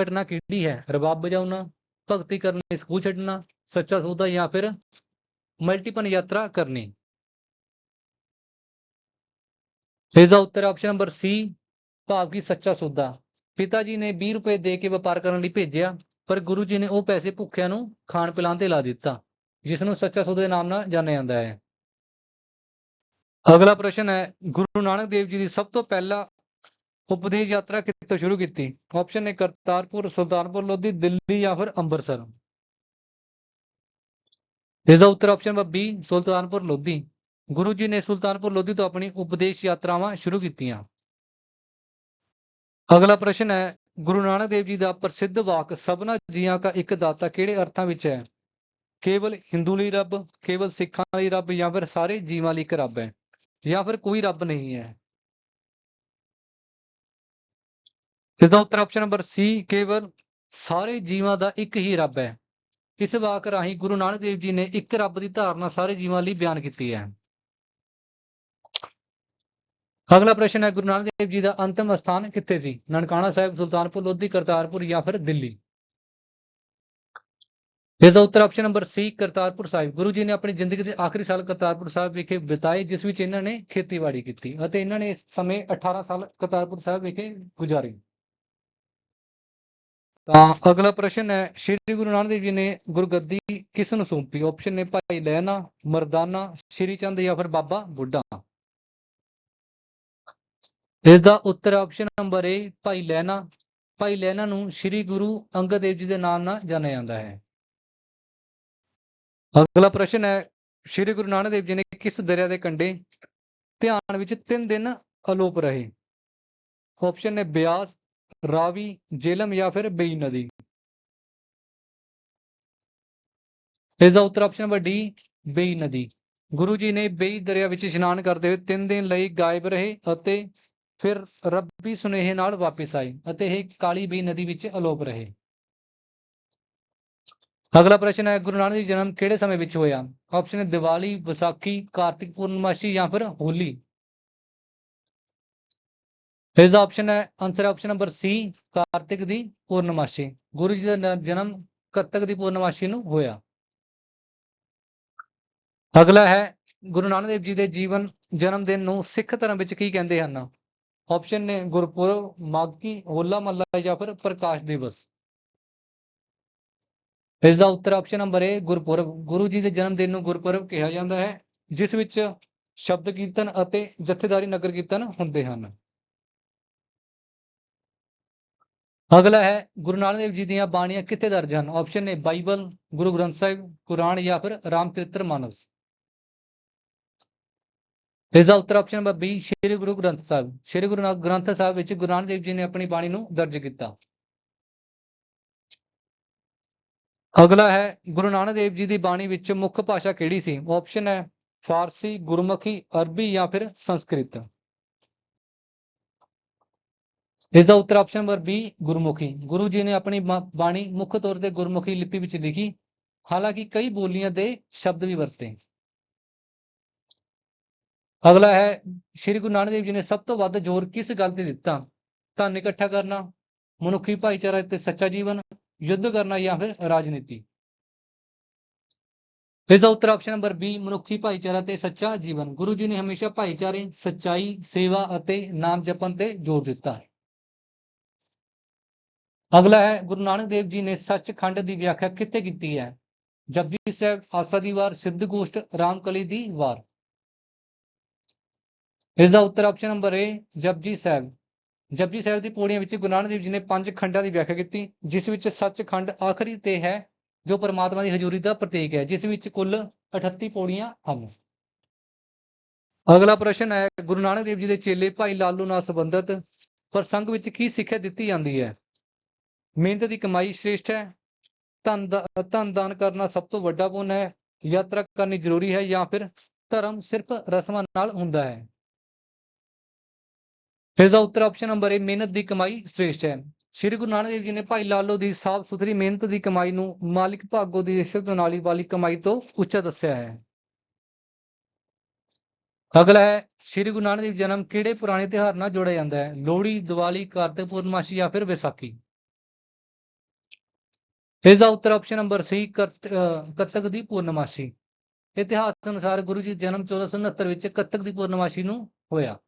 ਘਟਨਾ ਕਿਹੜੀ ਹੈ? ਰਬਾਬ ਵਜਾਉਣਾ, ਭਗਤੀ ਕਰਨੀ, ਸਕੂਲ ਛੱਡਣਾ, ਸੱਚਾ ਸੌਦਾ ਜਾਂ ਫਿਰ ਮਲਟੀਪਨ ਯਾਤਰਾ ਕਰਨੀ? ਇਸ ਦਾ ਉੱਤਰ ਆਪਸ਼ਨ ਨੰਬਰ ਸੀ ਭਾਵ ਕਿ ਸੱਚਾ ਸੌਦਾ। ਪਿਤਾ ਜੀ ਨੇ 20 ਰੁਪਏ ਦੇ ਕੇ ਵਪਾਰ ਕਰਨ ਲਈ ਭੇਜਿਆ। ਪਰ ਗੁਰੂ ਜੀ ਨੇ ਉਹ ਪੈਸੇ ਭੁੱਖਿਆਂ ਨੂੰ ਖਾਣ ਪਿਲਾਉਣ ਤੇ ਲਾ ਦਿੱਤਾ, ਜਿਸ ਨੂੰ ਸੱਚਾ ਸੌਦਾ ਦੇ ਨਾਮ ਨਾਲ ਜਾਣਿਆ ਜਾਂਦਾ ਹੈ। ਅਗਲਾ ਪ੍ਰਸ਼ਨ ਹੈ, ਗੁਰੂ ਨਾਨਕ ਦੇਵ ਜੀ ਦੀ ਸਭ ਤੋਂ ਪਹਿਲਾਂ ਉਪਦੇਸ਼ ਯਾਤਰਾ ਕਿੱਥੋਂ ਸ਼ੁਰੂ ਕੀਤੀ? ਆਪਸ਼ਨ ਨੇ ਕਰਤਾਰਪੁਰ, ਸੁਲਤਾਨਪੁਰ, ਲੋਧੀ, ਦਿੱਲੀ ਜਾਂ ਫਿਰ ਅੰਮ੍ਰਿਤਸਰ? ਇਸ ਦਾ ਉੱਤਰ option number B Sultanpur, Lodhi. Guru ji ਨੇ ਸੁਲਤਾਨਪੁਰ, ਲੋਧੀ ਤੋਂ ਆਪਣੀ ਉਪਦੇਸ਼ ਯਾਤਰਾਵਾਂ ਸ਼ੁਰੂ ਕੀਤੀਆਂ। ਅਗਲਾ ਪ੍ਰਸ਼ਨ ਹੈ ਗੁਰੂ ਨਾਨਕ ਦੇਵ ਜੀ ਦਾ ਪ੍ਰਸਿੱਧ ਵਾਕ, ਸਭਨਾ ਜੀਆਂ ਕਾ ਇੱਕ ਦਾਤਾ ਕਿਹੜੇ ਅਰਥਾਂ ਵਿੱਚ ਹੈ? ਕੇਵਲ ਹਿੰਦੂ ਲਈ ਰੱਬ, ਕੇਵਲ ਸਿੱਖਾਂ ਲਈ ਰੱਬ ਜਾਂ ਫਿਰ ਸਾਰੇ ਜੀਵਾਂ ਲਈ ਇੱਕ ਰੱਬ ਹੈ? ਜਾਂ ਫਿਰ ਕੋਈ ਰੱਬ ਨਹੀਂ ਹੈ? ਇਸ ਦਾ ਉੱਤਰ ਆਪਸ਼ਨ ਨੰਬਰ ਸੀ ਕੇਵਲ ਸਾਰੇ ਜੀਵਾਂ ਦਾ ਇੱਕ ਹੀ ਰੱਬ ਹੈ। ਇਸ ਵਾਕ ਰਾਹੀਂ ਗੁਰੂ ਨਾਨਕ ਦੇਵ ਜੀ ਨੇ ਇੱਕ ਰੱਬ ਦੀ ਧਾਰਨਾ ਸਾਰੇ ਜੀਵਾਂ ਲਈ ਬਿਆਨ ਕੀਤੀ ਹੈ। ਅਗਲਾ ਪ੍ਰਸ਼ਨ ਹੈ, ਗੁਰੂ ਨਾਨਕ ਦੇਵ ਜੀ ਦਾ ਅੰਤਮ ਅਸਥਾਨ ਕਿੱਥੇ ਸੀ? ਨਨਕਾਣਾ ਸਾਹਿਬ, ਸੁਲਤਾਨਪੁਰ, ਲੋਧੀ, ਕਰਤਾਰਪੁਰ ਜਾਂ ਫਿਰ ਦਿੱਲੀ? ਇਸ ਦਾ ਉੱਤਰ option number C Kartarpur Sahib. Guru ji ਨੇ ਆਪਣੀ ਜ਼ਿੰਦਗੀ ਦੇ ਆਖਰੀ ਸਾਲ ਕਰਤਾਰਪੁਰ ਸਾਹਿਬ ਵਿਖੇ ਬਿਤਾਏ, ਜਿਸ ਵਿੱਚ ਇਹਨਾਂ ਨੇ ਖੇਤੀਬਾੜੀ ਕੀਤੀ ਅਤੇ ਇਹਨਾਂ ਨੇ ਇਸ ਸਮੇਂ 18 ਸਾਲ ਕਰਤਾਰਪੁਰ ਸਾਹਿਬ ਵਿਖੇ ਗੁਜ਼ਾਰੇ। ਤਾਂ ਅਗਲਾ ਪ੍ਰਸ਼ਨ ਹੈ, ਸ਼੍ਰੀ ਗੁਰੂ ਨਾਨਕ ਦੇਵ ਜੀ ਨੇ ਗੁਰਗੱਦੀ ਕਿਸ ਨੂੰ ਸੌਂਪੀ? ਆਪਸ਼ਨ ਨੇ ਭਾਈ ਲਹਿਣਾ, ਮਰਦਾਨਾ, ਸ਼੍ਰੀ ਚੰਦ ਜਾਂ ਫਿਰ ਬਾਬਾ ਬੁੱਢਾ। ਇਸ ਦਾ ਉੱਤਰ ਆਪਸ਼ਨ ਨੰਬਰ ਏ ਭਾਈ ਲਹਿਣਾ। ਭਾਈ ਲਹਿਣਾ ਨੂੰ ਸ਼੍ਰੀ ਗੁਰੂ ਅੰਗਦ ਦੇਵ ਜੀ ਦੇ ਨਾਮ ਨਾਲ ਜਾਣਿਆ ਜਾਂਦਾ ਹੈ। ਅਗਲਾ ਪ੍ਰਸ਼ਨ ਹੈ, ਸ਼੍ਰੀ ਗੁਰੂ ਨਾਨਕ ਦੇਵ ਜੀ ਨੇ ਕਿਸ ਦਰਿਆ ਦੇ ਕੰਢੇ ਧਿਆਨ ਵਿੱਚ 3 ਦਿਨ ਅਲੋਪ ਰਹੇ? ਆਪਸ਼ਨ ਨੇ ਬਿਆਸ, ਰਾਵੀ ਜੇਲਮ ਜਾਂ ਫਿਰ ਬੇਈ ਨਦੀ। ਇਸ ਦਾ ਉੱਤਰ ਆਪਸ਼ਨ ਨੰਬਰ ਡੀ ਬੇਈ ਨਦੀ। ਗੁਰੂ ਜੀ ਨੇ ਬੇਈ ਦਰਿਆ ਵਿੱਚ ਇਸ਼ਨਾਨ ਕਰਦੇ ਹੋਏ 3 ਦਿਨ ਲਈ ਗਾਇਬ ਰਹੇ ਅਤੇ ਫਿਰ ਰੱਬੀ ਸੁਨੇਹੇ ਨਾਲ ਵਾਪਸ ਆਏ ਅਤੇ ਇਹ ਕਾਲੀ ਬੀ ਨਦੀ ਵਿੱਚ ਅਲੋਪ ਰਹੇ। ਅਗਲਾ ਪ੍ਰਸ਼ਨ ਹੈ, ਗੁਰੂ ਨਾਨਕ ਦੇਵ ਜੀ ਜਨਮ ਕਿਹੜੇ ਸਮੇਂ ਵਿੱਚ ਹੋਇਆ? ਆਪਸ਼ਨ ਹੈ, ਦੀਵਾਲੀ, ਵਿਸਾਖੀ, ਕਾਰਤਿਕ ਪੂਰਨਮਾਸ਼ੀ ਜਾਂ ਫਿਰ ਹੋਲੀ। ਇਸ ਦਾ ਆਪਸ਼ਨ ਹੈ answer option number C Kartik ਦੀ ਪੂਰਨਮਾਸ਼ੀ। ਗੁਰੂ ਜੀ ਦਾ ਜਨਮ ਕੱਤਕ ਦੀ ਪੂਰਨਮਾਸ਼ੀ ਨੂੰ ਹੋਇਆ। ਅਗਲਾ ਹੈ, ਗੁਰੂ ਨਾਨਕ ਦੇਵ ਜੀ ਦੇ ਜੀਵਨ, ਜਨਮ ਦਿਨ ਨੂੰ ਸਿੱਖ ਧਰਮ ਵਿੱਚ ਕੀ ਕਹਿੰਦੇ ਹਨ? ਆਪਸ਼ਨ ਨੇ ਗੁਰਪੁਰਬ, ਮਾਘੀ, ਹੋਲਾ ਮਹੱਲਾ ਜਾਂ ਫਿਰ ਪ੍ਰਕਾਸ਼ ਦਿਵਸ। ਇਸ ਦਾ ਉੱਤਰ option number A Gurpurab. Guru ji ਦੇ ਜਨਮ ਦਿਨ ਨੂੰ ਗੁਰਪੁਰਬ ਕਿਹਾ ਜਾਂਦਾ ਹੈ, ਜਿਸ ਵਿੱਚ ਸ਼ਬਦ ਕੀਰਤਨ ਅਤੇ ਜਥੇਦਾਰੀ ਨਗਰ ਕੀਰਤਨ ਹੁੰਦੇ ਹਨ। ਅਗਲਾ ਹੈ, ਗੁਰੂ ਨਾਨਕ ਦੇਵ ਜੀ ਦੀਆਂ ਬਾਣੀਆਂ ਕਿੱਥੇ ਦਰਜ ਹਨ? ਆਪਸ਼ਨ ਨੇ ਬਾਈਬਲ, ਗੁਰੂ ਗ੍ਰੰਥ ਸਾਹਿਬ, ਕੁਰਾਨ ਜਾਂ ਫਿਰ ਰਾਮਚਰਿਤਰ ਮਾਨਸ। ਇਸ ਦਾ ਉੱਤਰ option number B Shri Guru Granth Sahib. Shri Guru ਨਾ- ਗ੍ਰੰਥ ਸਾਹਿਬ ਵਿੱਚ ਗੁਰੂ ਨਾਨਕ ਦੇਵ ਜੀ ਨੇ ਆਪਣੀ ਬਾਣੀ ਨੂੰ ਦਰਜ ਕੀਤਾ। ਅਗਲਾ ਹੈ, ਗੁਰੂ ਨਾਨਕ ਦੇਵ ਜੀ ਦੀ ਬਾਣੀ ਵਿੱਚ ਮੁੱਖ ਭਾਸ਼ਾ ਕਿਹੜੀ ਸੀ? ਆਪਸ਼ਨ ਹੈ ਫਾਰਸੀ, ਗੁਰਮੁਖੀ, ਅਰਬੀ ਜਾਂ ਫਿਰ ਸੰਸਕ੍ਰਿਤ। ਇਸ ਦਾ ਉੱਤਰ option number B Gurmukhi. Guru ji ਨੇ ਆਪਣੀ ਬਾਣੀ ਮੁੱਖ ਤੌਰ ਤੇ ਗੁਰਮੁਖੀ ਲਿਪੀ ਵਿੱਚ ਲਿਖੀ। ਹਾਲਾਂਕਿ ਕਈ ਬੋਲੀਆਂ ਦੇ ਸ਼ਬਦ ਵੀ ਵਰਤੇ। ਅਗਲਾ ਹੈ, ਸ਼੍ਰੀ ਗੁਰੂ ਨਾਨਕ ਦੇਵ ਜੀ ਨੇ ਸਭ ਤੋਂ ਵੱਧ ਜ਼ੋਰ ਕਿਸ ਗੱਲ ਤੇ ਦਿੱਤਾ? ਧਨ ਇਕੱਠਾ ਕਰਨਾ, ਮਨੁੱਖੀ ਭਾਈਚਾਰਾ ਤੇ ਸੱਚਾ ਜੀਵਨ, ਯੁੱਧ ਕਰਨਾ ਜਾਂ ਫਿਰ ਰਾਜਨੀਤੀ? ਇਸ ਦਾ ਉੱਤਰ ਆਪਸ਼ਨ ਨੰਬਰ ਬੀ ਮਨੁੱਖੀ ਭਾਈਚਾਰਾ ਤੇ ਸੱਚਾ ਜੀਵਨ। ਗੁਰੂ ਜੀ ਨੇ ਹਮੇਸ਼ਾ ਭਾਈਚਾਰੇ, ਸੱਚਾਈ, ਸੇਵਾ ਅਤੇ ਨਾਮ ਜਪਣ ਤੇ ਜ਼ੋਰ ਦਿੱਤਾ। ਹੈ ਅਗਲਾ ਹੈ, ਗੁਰੂ ਨਾਨਕ ਦੇਵ ਜੀ ਨੇ ਸੱਚਖੰਡ ਦੀ ਵਿਆਖਿਆ ਕਿੱਥੇ ਕੀਤੀ ਹੈ? ਜਪਜੀ ਸਾਹਿਬ, ਆਸਾ ਦੀ ਵਾਰ, ਸਿੱਧ ਗੋਸ਼ਟ, ਰਾਮਕਲੀ ਦੀ ਵਾਰ। ਇਸ ਦਾ ਉੱਤਰ option number A Japji Sahib. Japji Sahib ਦੀ ਪੌੜੀਆਂ ਵਿੱਚ ਗੁਰੂ ਨਾਨਕ ਦੇਵ ਜੀ ਨੇ ਪੰਜ ਖੰਡਾਂ ਦੀ ਵਿਆਖਿਆ ਕੀਤੀ, ਜਿਸ ਵਿੱਚ ਸੱਚਖੰਡ ਆਖਰੀ ਤੇ ਹੈ, ਜੋ ਪਰਮਾਤਮਾ ਦੀ ਹਜ਼ੂਰੀ ਦਾ ਪ੍ਰਤੀਕ ਹੈ, ਜਿਸ ਵਿੱਚ ਕੁੱਲ 38 ਪੌੜੀਆਂ ਹਨ। ਅਗਲਾ ਪ੍ਰਸ਼ਨ ਹੈ, ਗੁਰੂ ਨਾਨਕ ਦੇਵ ਜੀ ਦੇ ਚੇਲੇ ਭਾਈ ਲਾਲੂ ਨਾਲ ਸੰਬੰਧਿਤ ਪ੍ਰਸੰਗ ਵਿੱਚ ਕੀ ਸਿੱਖਿਆ ਦਿੱਤੀ ਜਾਂਦੀ ਹੈ? ਮਿਹਨਤ ਦੀ ਕਮਾਈ ਸ਼੍ਰੇਸ਼ਟ ਹੈ, ਧਨ ਦਾ, ਧਨ ਦਾਨ ਕਰਨਾ ਸਭ ਤੋਂ ਵੱਡਾ ਪੁੰਨ ਹੈ, ਯਾਤਰਾ ਕਰਨੀ ਜ਼ਰੂਰੀ ਹੈ ਜਾਂ ਫਿਰ ਧਰਮ ਸਿਰਫ ਰਸਮਾਂ ਨਾਲ ਹੁੰਦਾ ਹੈ? ਇਸ ਦਾ ਉੱਤਰ ਆਪਸ਼ਨ ਨੰਬਰ ਏ ਮਿਹਨਤ ਦੀ ਕਮਾਈ ਸ਼੍ਰੇਸ਼ਟ ਹੈ। ਸ਼੍ਰੀ ਗੁਰੂ ਨਾਨਕ ਦੇਵ ਜੀ ਨੇ ਭਾਈ ਲਾਲੋ ਦੀ ਸਾਫ਼ ਸੁਥਰੀ ਮਿਹਨਤ ਦੀ ਕਮਾਈ ਨੂੰ ਮਾਲਿਕ ਭਾਗੋ ਦੀ ਰਿਸ਼ਵਤ ਨਾਲੀ ਵਾਲੀ ਕਮਾਈ ਤੋਂ ਉੱਚਾ ਦੱਸਿਆ ਹੈ। ਅਗਲਾ ਹੈ, ਸ਼੍ਰੀ ਗੁਰੂ ਨਾਨਕ ਦੇਵ ਜਨਮ ਕਿਹੜੇ ਪੁਰਾਣੇ ਤਿਉਹਾਰ ਨਾਲ ਜੋੜਿਆ ਜਾਂਦਾ ਹੈ? ਲੋਹੜੀ, ਦੀਵਾਲੀ ਕਾਰਤਿਕ ਪੂਰਨਮਾਸ਼ੀ ਜਾਂ ਫਿਰ ਵਿਸਾਖੀ? ਇਸ ਦਾ ਉੱਤਰ ਆਪਸ਼ਨ ਨੰਬਰ ਸੀ ਕੱਤਕ ਦੀ ਪੂਰਨਮਾਸ਼ੀ। ਇਤਿਹਾਸ ਅਨੁਸਾਰ ਗੁਰੂ ਜੀ ਦਾ ਜਨਮ 1469 ਵਿੱਚ ਕੱਤਕ ਦੀ ਪੂਰਨਮਾਸ਼ੀ ਨੂੰ ਹੋਇਆ।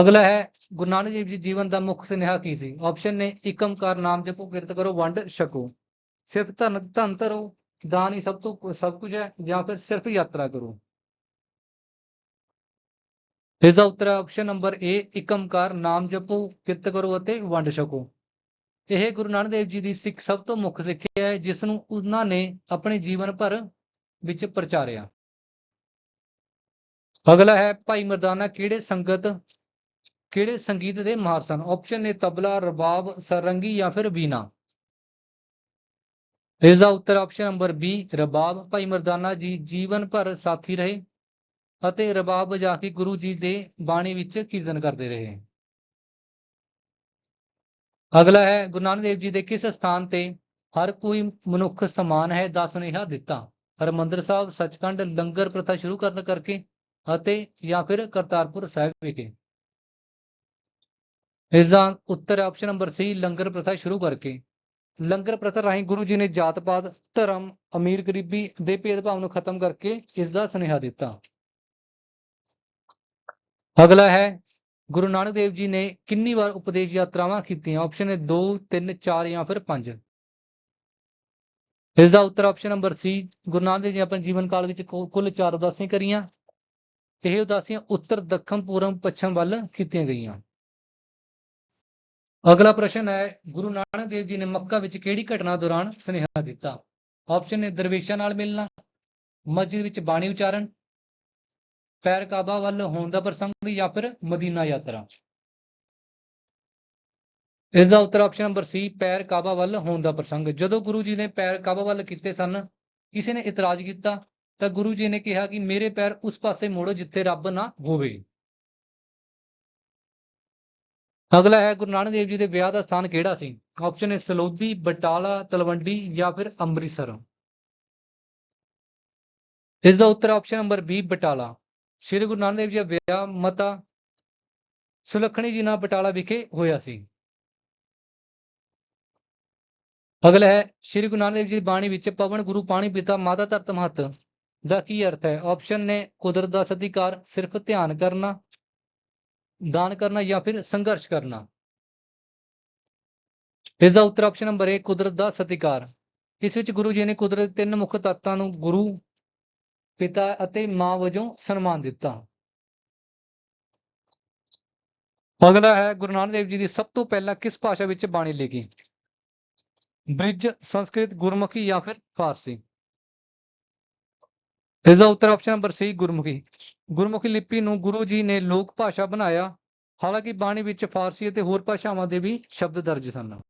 ਅਗਲਾ ਹੈ, ਗੁਰੂ ਨਾਨਕ ਦੇਵ ਜੀ ਜੀਵਨ ਦਾ ਮੁੱਖ ਸੁਨੇਹਾ ਕੀ ਸੀ? ਆਪਸ਼ਨ ਨੇ ਏਕ ਓੰਕਾਰ ਨਾਮ ਜਪੋ, ਕਿਰਤ ਕਰੋ, ਵੰਡ ਛਕੋ। ਸਿਰਫ ਧਨ ਧਨ ਧਰੋ, ਦਾਨ ਹੀ ਸਭ ਤੋਂ ਸਭ ਕੁਝ ਹੈ, ਜਾਂ ਫਿਰ ਸਿਰਫ ਯਾਤਰਾ ਕਰੋ। ਇਸ ਦਾ ਉੱਤਰ ਆਪਸ਼ਨ ਨੰਬਰ ਏ ਏਕ ਓੰਕਾਰ ਨਾਮ ਜਪੋ, ਕਿਰਤ ਕਰੋ ਅਤੇ ਵੰਡ ਛਕੋ। ਇਹ ਗੁਰੂ ਨਾਨਕ ਦੇਵ ਜੀ ਦੀ ਸਿੱਖ ਸਭ ਤੋਂ ਮੁੱਖ ਸਿੱਖਿਆ ਹੈ, ਜਿਸ ਨੂੰ ਉਹਨਾਂ ਨੇ ਆਪਣੇ ਜੀਵਨ ਭਰ ਵਿੱਚ ਪ੍ਰਚਾਰਿਆ। ਅਗਲਾ ਹੈ, ਭਾਈ ਮਰਦਾਨਾ ਕਿਹੜੇ ਸੰਗਤ ਕਿਹੜੇ ਸੰਗੀਤ ਦੇ ਮਾਹਰ ਸਨ? ਆਪਸ਼ਨ ਨੇ ਤਬਲਾ, ਰਬਾਬ, ਸਰੰਗੀ ਜਾਂ ਫਿਰ ਬੀਨਾ ਇਸ ਦਾ ਉੱਤਰ ਆਪਸ਼ਨ ਨੰਬਰ ਬੀ ਰਬਾਬ। ਭਾਈ ਮਰਦਾਨਾ ਜੀ ਜੀਵਨ ਭਰ ਸਾਥੀ ਰਹੇ ਅਤੇ ਰਬਾਬ ਵਜਾ ਕੇ ਗੁਰੂ ਜੀ ਦੇ ਬਾਣੀ ਵਿੱਚ ਕੀਰਤਨ ਕਰਦੇ ਰਹੇ। ਅਗਲਾ ਹੈ, ਗੁਰੂ ਨਾਨਕ ਦੇਵ ਜੀ ਦੇ ਕਿਸ ਸਥਾਨ ਤੇ ਹਰ ਕੋਈ ਮਨੁੱਖ ਸਮਾਨ ਹੈ? ਦਾ ਸੁਨੇਹਾ ਦਿੱਤਾ। ਹਰਮੰਦਰ ਸਾਹਿਬ, ਸੱਚਖੰਡ, ਲੰਗਰ ਪ੍ਰਥਾ ਸ਼ੁਰੂ ਕਰਨ ਕਰਕੇ ਅਤੇ ਜਾਂ ਫਿਰ ਕਰਤਾਰਪੁਰ ਸਾਹਿਬ ਵਿਖੇ। ਇਸ ਦਾ ਉੱਤਰ ਆਪਸ਼ਨ ਨੰਬਰ ਸੀ, ਲੰਗਰ ਪ੍ਰਥਾ ਸ਼ੁਰੂ ਕਰਕੇ। ਲੰਗਰ ਪ੍ਰਥਾ ਰਾਹੀਂ ਗੁਰੂ ਜੀ ਨੇ ਜਾਤ ਪਾਤ, ਧਰਮ, ਅਮੀਰ ਗਰੀਬੀ ਦੇ ਭੇਦਭਾਵ ਨੂੰ ਖਤਮ ਕਰਕੇ ਇਸ ਦਾ ਸੁਨੇਹਾ ਦਿੱਤਾ। ਅਗਲਾ ਹੈ, ਗੁਰੂ ਨਾਨਕ ਦੇਵ ਜੀ ਨੇ ਕਿੰਨੀ ਵਾਰ ਉਪਦੇਸ਼ ਯਾਤਰਾਵਾਂ ਕੀਤੀਆਂ? ਆਪਸ਼ਨ ਹੈ 2 3 4 ਜਾਂ ਫਿਰ 5 ਇਸ ਦਾ ਉੱਤਰ option number C, Guru Nanak Dev ji ਆਪਣੇ ਜੀਵਨ ਕਾਲ ਵਿੱਚ ਕੁੱਲ 4 ਉਦਾਸੀਆਂ ਕਰੀਆਂ। ਇਹ ਉਦਾਸੀਆਂ ਉੱਤਰ ਦੱਖਣ, ਪੂਰਬ, ਪੱਛਮ ਵੱਲ ਕੀਤੀਆਂ ਗਈਆਂ। ਅਗਲਾ ਪ੍ਰਸ਼ਨ ਹੈ, ਗੁਰੂ ਨਾਨਕ ਦੇਵ ਜੀ ਨੇ ਮੱਕਾ ਵਿੱਚ ਕਿਹੜੀ ਘਟਨਾ ਦੌਰਾਨ ਸੁਨੇਹਾ ਦਿੱਤਾ? ਆਪਸ਼ਨ ਨੇ ਦਰਵੇਸ਼ਾਂ ਨਾਲ ਮਿਲਣਾ, ਮਸਜਿਦ ਵਿੱਚ ਬਾਣੀ ਉਚਾਰਨ, ਪੈਰ ਕਾਬਾ ਵੱਲ ਹੋਣ ਦਾ ਪ੍ਰਸੰਗ ਜਾਂ ਫਿਰ ਮਦੀਨਾ ਯਾਤਰਾ? ਇਸ ਦਾ ਉੱਤਰ ਆਪਸ਼ਨ ਨੰਬਰ ਸੀ ਪੈਰ ਕਾਬਾ ਵੱਲ ਹੋਣ ਦਾ ਪ੍ਰਸੰਗ। ਜਦੋਂ ਗੁਰੂ ਜੀ ਨੇ ਪੈਰ ਕਾਬਾ ਵੱਲ ਕੀਤੇ ਸਨ, ਕਿਸੇ ਨੇ ਇਤਰਾਜ਼ ਕੀਤਾ ਤਾਂ ਗੁਰੂ ਜੀ ਨੇ ਕਿਹਾ ਕਿ ਮੇਰੇ ਪੈਰ ਉਸ ਪਾਸੇ ਮੋੜੋ ਜਿੱਥੇ ਰੱਬ ਨਾ ਹੋਵੇ। ਅਗਲਾ ਹੈ ਗੁਰੂ ਨਾਨਕ ਦੇਵ ਜੀ ਦੇ ਵਿਆਹ ਦਾ ਸਥਾਨ ਕਿਹੜਾ ਸੀ? ਆਪਸ਼ਨ ਹੈ ਸਲੋਦੀ, ਬਟਾਲਾ, ਤਲਵੰਡੀ ਜਾਂ ਫਿਰ ਅੰਮ੍ਰਿਤਸਰ? ਇਸ ਦਾ ਉੱਤਰ ਆਪਸ਼ਨ ਨੰਬਰ 20 ਬਟਾਲਾ। ਸ਼੍ਰੀ ਗੁਰੂ ਨਾਨਕ ਦੇਵ ਜੀ ਦਾ ਵਿਆਹ ਮਤਾ ਸੁਲੱਖਣੀ ਜੀ ਨਾਲ ਬਟਾਲਾ ਵਿਖੇ ਹੋਇਆ ਸੀ। ਅਗਲਾ ਹੈ, ਸ਼੍ਰੀ ਗੁਰੂ ਨਾਨਕ ਦੇਵ ਜੀ ਦੀ ਬਾਣੀ ਵਿੱਚ ਪਵਨ ਗੁਰੂ ਪਾਣੀ ਪਿਤਾ ਮਾਤਾ ਧਰਤ ਮਹਤ ਦਾ ਕੀ ਅਰਥ ਹੈ? ਆਪਸ਼ਨ ਨੇ ਕੁਦਰਤ ਦਾ ਸਤਿਕਾਰ, ਸਿਰਫ ਧਿਆਨ ਕਰਨਾ। ਦਾਨ ਕਰਨਾ ਜਾਂ ਫਿਰ ਸੰਘਰਸ਼ ਕਰਨਾ। ਇਸ ਦਾ ਉੱਤਰ ਆਪਸ਼ਨ ਨੰਬਰ 1 ਕੁਦਰਤ ਦਾ ਸਤਿਕਾਰ। ਇਸ ਵਿੱਚ ਗੁਰੂ ਜੀ ਨੇ ਕੁਦਰਤ ਦੇ ਤਿੰਨ ਮੁੱਖ ਤੱਤਾਂ ਨੂੰ ਗੁਰੂ, ਪਿਤਾ ਅਤੇ ਮਾਂ ਵਜੋਂ ਸਨਮਾਨ ਦਿੱਤਾ। ਅਗਲਾ ਹੈ, ਗੁਰੂ ਨਾਨਕ ਦੇਵ ਜੀ ਦੀ ਸਭ ਤੋਂ ਪਹਿਲਾਂ ਕਿਸ ਭਾਸ਼ਾ ਵਿੱਚ ਬਾਣੀ ਲਿਖੀ? ਬ੍ਰਿਜ, ਸੰਸਕ੍ਰਿਤ, ਗੁਰਮੁਖੀ ਜਾਂ ਫਿਰ ਫਾਰਸੀ। ਇਸ ਦਾ ਉੱਤਰ option number C Gurmukhi. Gurmukhi ਲਿਪੀ ਨੂੰ ਗੁਰੂ ਜੀ ਨੇ ਲੋਕ ਭਾਸ਼ਾ ਬਣਾਇਆ। ਹਾਲਾਂਕਿ ਬਾਣੀ ਵਿੱਚ ਫਾਰਸੀ ਅਤੇ ਹੋਰ ਭਾਸ਼ਾਵਾਂ ਦੇ ਵੀ ਸ਼ਬਦ ਦਰਜ ਸਨ।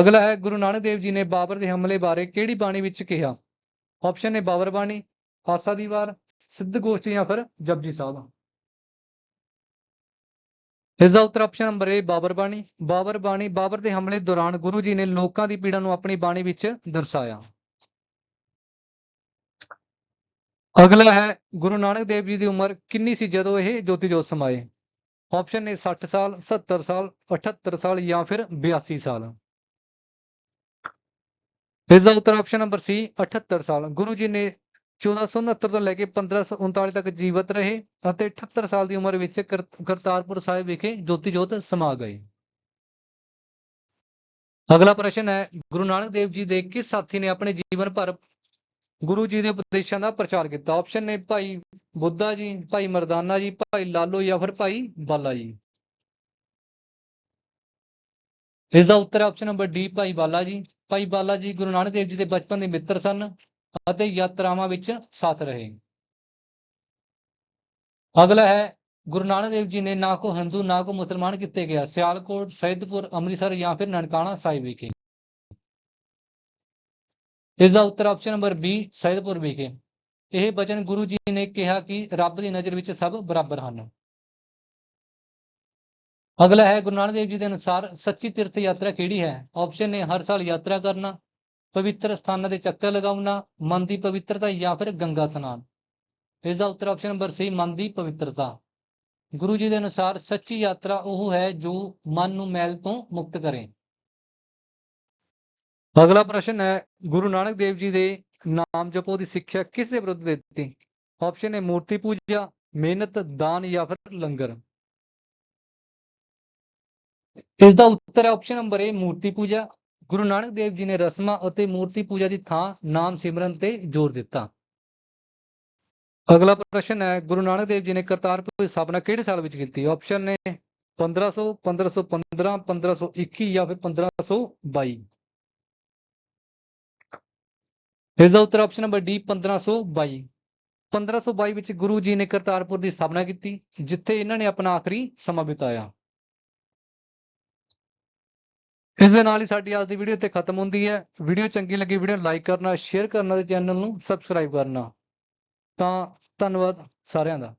ਅਗਲਾ ਹੈ, ਗੁਰੂ ਨਾਨਕ ਦੇਵ ਜੀ ਨੇ ਬਾਬਰ ਦੇ ਹਮਲੇ ਬਾਰੇ ਕਿਹੜੀ ਬਾਣੀ ਵਿੱਚ ਕਿਹਾ? ਆਪਸ਼ਨ ਨੇ ਬਾਬਰ ਬਾਣੀ, ਆਸਾ ਦੀ ਵਾਰ, ਸਿੱਧ ਗੋਸ਼ਟ ਜਾਂ ਫਿਰ ਜਪਜੀ ਸਾਹਿਬ। ਇਸ ਦਾ ਉੱਤਰ ਆਪਸ਼ਨ ਨੰਬਰ ਏ ਬਾਬਰ ਬਾਣੀ। ਬਾਬਰ ਬਾਣੀ, ਬਾਬਰ ਦੇ ਹਮਲੇ ਦੌਰਾਨ ਗੁਰੂ ਜੀ ਨੇ ਲੋਕਾਂ ਦੀ ਪੀੜਾ ਨੂੰ ਆਪਣੀ ਬਾਣੀ ਵਿੱਚ ਦਰਸਾਇਆ। ਅਗਲਾ ਹੈ ਗੁਰੂ ਨਾਨਕ ਦੇਵ ਜੀ ਦੀ ਉਮਰ ਕਿੰਨੀ ਸੀ ਜਦੋਂ ਇਹ ਜੋਤੀ ਜੋਤ ਸਮਾਏ ਆਪਸ਼ਨ ਨੇ 60 ਸਾਲ 70 ਸਾਲ 78 ਸਾਲ ਜਾਂ ਫਿਰ 82 ਸਾਲ। ਇਸ ਦਾ ਉੱਤਰ ਆਪਸ਼ਨ ਨੰਬਰ ਸੀ 78 ਸਾਲ। ਗੁਰੂ ਜੀ ਨੇ 1469 ਤੋਂ ਲੈ ਕੇ 1539 ਤੱਕ ਜੀਵਤ ਰਹੇ ਅਤੇ 78 ਸਾਲ ਦੀ ਉਮਰ ਵਿੱਚ ਕਰ- ਕਰਤਾਰਪੁਰ ਸਾਹਿਬ ਵਿਖੇ ਜੋਤੀ ਜੋਤ ਸਮਾ ਗਏ। ਅਗਲਾ ਪ੍ਰਸ਼ਨ ਹੈ, ਗੁਰੂ ਨਾਨਕ ਦੇਵ ਜੀ ਦੇ ਕਿਸ ਸਾਥੀ ਨੇ ਆਪਣੇ ਜੀਵਨ ਭਰ ਗੁਰੂ ਜੀ ਦੇ ਉਪਦੇਸ਼ਾਂ ਦਾ ਪ੍ਰਚਾਰ ਕੀਤਾ। ਆਪਸ਼ਨ ਨੇ ਭਾਈ ਬੁੱਧਾ ਜੀ, ਭਾਈ ਮਰਦਾਨਾ ਜੀ, ਭਾਈ ਲਾਲੋ ਜਾਂ ਫਿਰ ਭਾਈ ਬਾਲਾ ਜੀ। ਇਸ ਦਾ ਉੱਤਰ option number D Bhai Bala ji. Bhai Bala ji ਗੁਰੂ ਨਾਨਕ ਦੇਵ ਜੀ ਦੇ ਬਚਪਨ ਦੇ ਮਿੱਤਰ ਸਨ ਅਤੇ ਯਾਤਰਾਵਾਂ ਵਿੱਚ ਸਾਥ ਰਹੇ। ਅਗਲਾ ਹੈ, ਗੁਰੂ ਨਾਨਕ ਦੇਵ ਜੀ ਨੇ ਨਾ ਕੋ ਹਿੰਦੂ, ਨਾ ਕੋ ਮੁਸਲਮਾਨ ਕੀਤੇ ਗਿਆ। ਸਿਆਲਕੋਟ ਸੈਦਪੁਰ ਅੰਮ੍ਰਿਤਸਰ ਜਾਂ ਫਿਰ ਨਨਕਾਣਾ ਸਾਹਿਬ ਵਿਖੇ। ਇਸ ਦਾ ਉੱਤਰ ਆਪਸ਼ਨ ਨੰਬਰ ਬੀ ਸੈਦਪੁਰ ਵਿਖੇ। ਇਹ ਬਚਨ ਗੁਰੂ ਜੀ ਨੇ ਕਿਹਾ ਕਿ ਰੱਬ ਦੀ ਨਜ਼ਰ ਵਿੱਚ ਸਭ ਬਰਾਬਰ ਹਨ। ਅਗਲਾ ਹੈ, ਗੁਰੂ ਨਾਨਕ ਦੇਵ ਜੀ ਦੇ ਅਨੁਸਾਰ ਸੱਚੀ ਤੀਰਥ ਯਾਤਰਾ ਕਿਹੜੀ ਹੈ? ਆਪਸ਼ਨ ਨੇ ਹਰ ਸਾਲ ਯਾਤਰਾ ਕਰਨਾ, ਪਵਿੱਤਰ ਸਥਾਨਾਂ ਦੇ ਚੱਕਰ ਲਗਾਉਣਾ, ਮਨ ਦੀ ਪਵਿੱਤਰਤਾ ਜਾਂ ਫਿਰ ਗੰਗਾ ਸਨਾਨ। ਇਸ ਦਾ ਉੱਤਰ ਆਪਸ਼ਨ ਨੰਬਰ ਸੀ ਮਨ ਦੀ ਪਵਿੱਤਰਤਾ। ਗੁਰੂ ਜੀ ਦੇ ਅਨੁਸਾਰ ਸੱਚੀ ਯਾਤਰਾ ਉਹ ਹੈ ਜੋ ਮਨ ਨੂੰ ਮੈਲ ਤੋਂ ਮੁਕਤ ਕਰੇ। ਅਗਲਾ ਪ੍ਰਸ਼ਨ ਹੈ, ਗੁਰੂ ਨਾਨਕ ਦੇਵ ਜੀ ਦੇ ਨਾਮ ਜਪੋ ਦੀ ਸਿੱਖਿਆ ਕਿਸ ਦੇ ਵਿਰੁੱਧ ਦਿੱਤੀ? ਆਪਸ਼ਨ ਹੈ ਮੂਰਤੀ ਪੂਜਾ, ਮਿਹਨਤ, ਦਾਨ ਜਾਂ ਫਿਰ ਲੰਗਰ। ਇਸ ਦਾ ਉੱਤਰ ਹੈ ਆਪਸ਼ਨ ਨੰਬਰ ਏ ਮੂਰਤੀ ਪੂਜਾ। ਗੁਰੂ ਨਾਨਕ ਦੇਵ ਜੀ ਨੇ ਰਸਮਾਂ ਅਤੇ ਮੂਰਤੀ ਪੂਜਾ ਦੀ ਥਾਂ ਨਾਮ ਸਿਮਰਨ ਤੇ ਜ਼ੋਰ ਦਿੱਤਾ। ਅਗਲਾ ਪ੍ਰਸ਼ਨ ਹੈ, ਗੁਰੂ ਨਾਨਕ ਦੇਵ ਜੀ ਨੇ ਕਰਤਾਰਪੁਰ ਦੀ ਸਥਾਪਨਾ ਕਿਹੜੇ ਸਾਲ ਵਿੱਚ ਕੀਤੀ? ਆਪਸ਼ਨ ਨੇ 1500 1515 1521 ਜਾਂ ਫਿਰ 1522 ਇਸ ਦਾ ਉੱਤਰ ਆਪਸ਼ਨ ਨੰਬਰ ਡੀ 1522 1522 ਵਿੱਚ ਗੁਰੂ ਜੀ ਨੇ ਕਰਤਾਰਪੁਰ ਦੀ ਸਥਾਪਨਾ ਕੀਤੀ, ਜਿੱਥੇ ਇਹਨਾਂ ਨੇ ਆਪਣਾ ਆਖਰੀ ਸਮਾਂ ਬਿਤਾਇਆ। ਇਸ ਦੇ ਨਾਲ ਹੀ ਸਾਡੀ ਅੱਜ ਦੀ ਵੀਡੀਓ ਇੱਥੇ ਖਤਮ ਹੁੰਦੀ ਹੈ। ਵੀਡੀਓ ਚੰਗੀ ਲੱਗੀ ਵੀਡੀਓ ਲਾਈਕ ਕਰਨਾ ਸ਼ੇਅਰ ਕਰਨਾ ਤੇ ਚੈਨਲ ਨੂੰ ਸਬਸਕ੍ਰਾਈਬ ਕਰਨਾ। ਤਾਂ ਧੰਨਵਾਦ ਸਾਰਿਆਂ ਦਾ।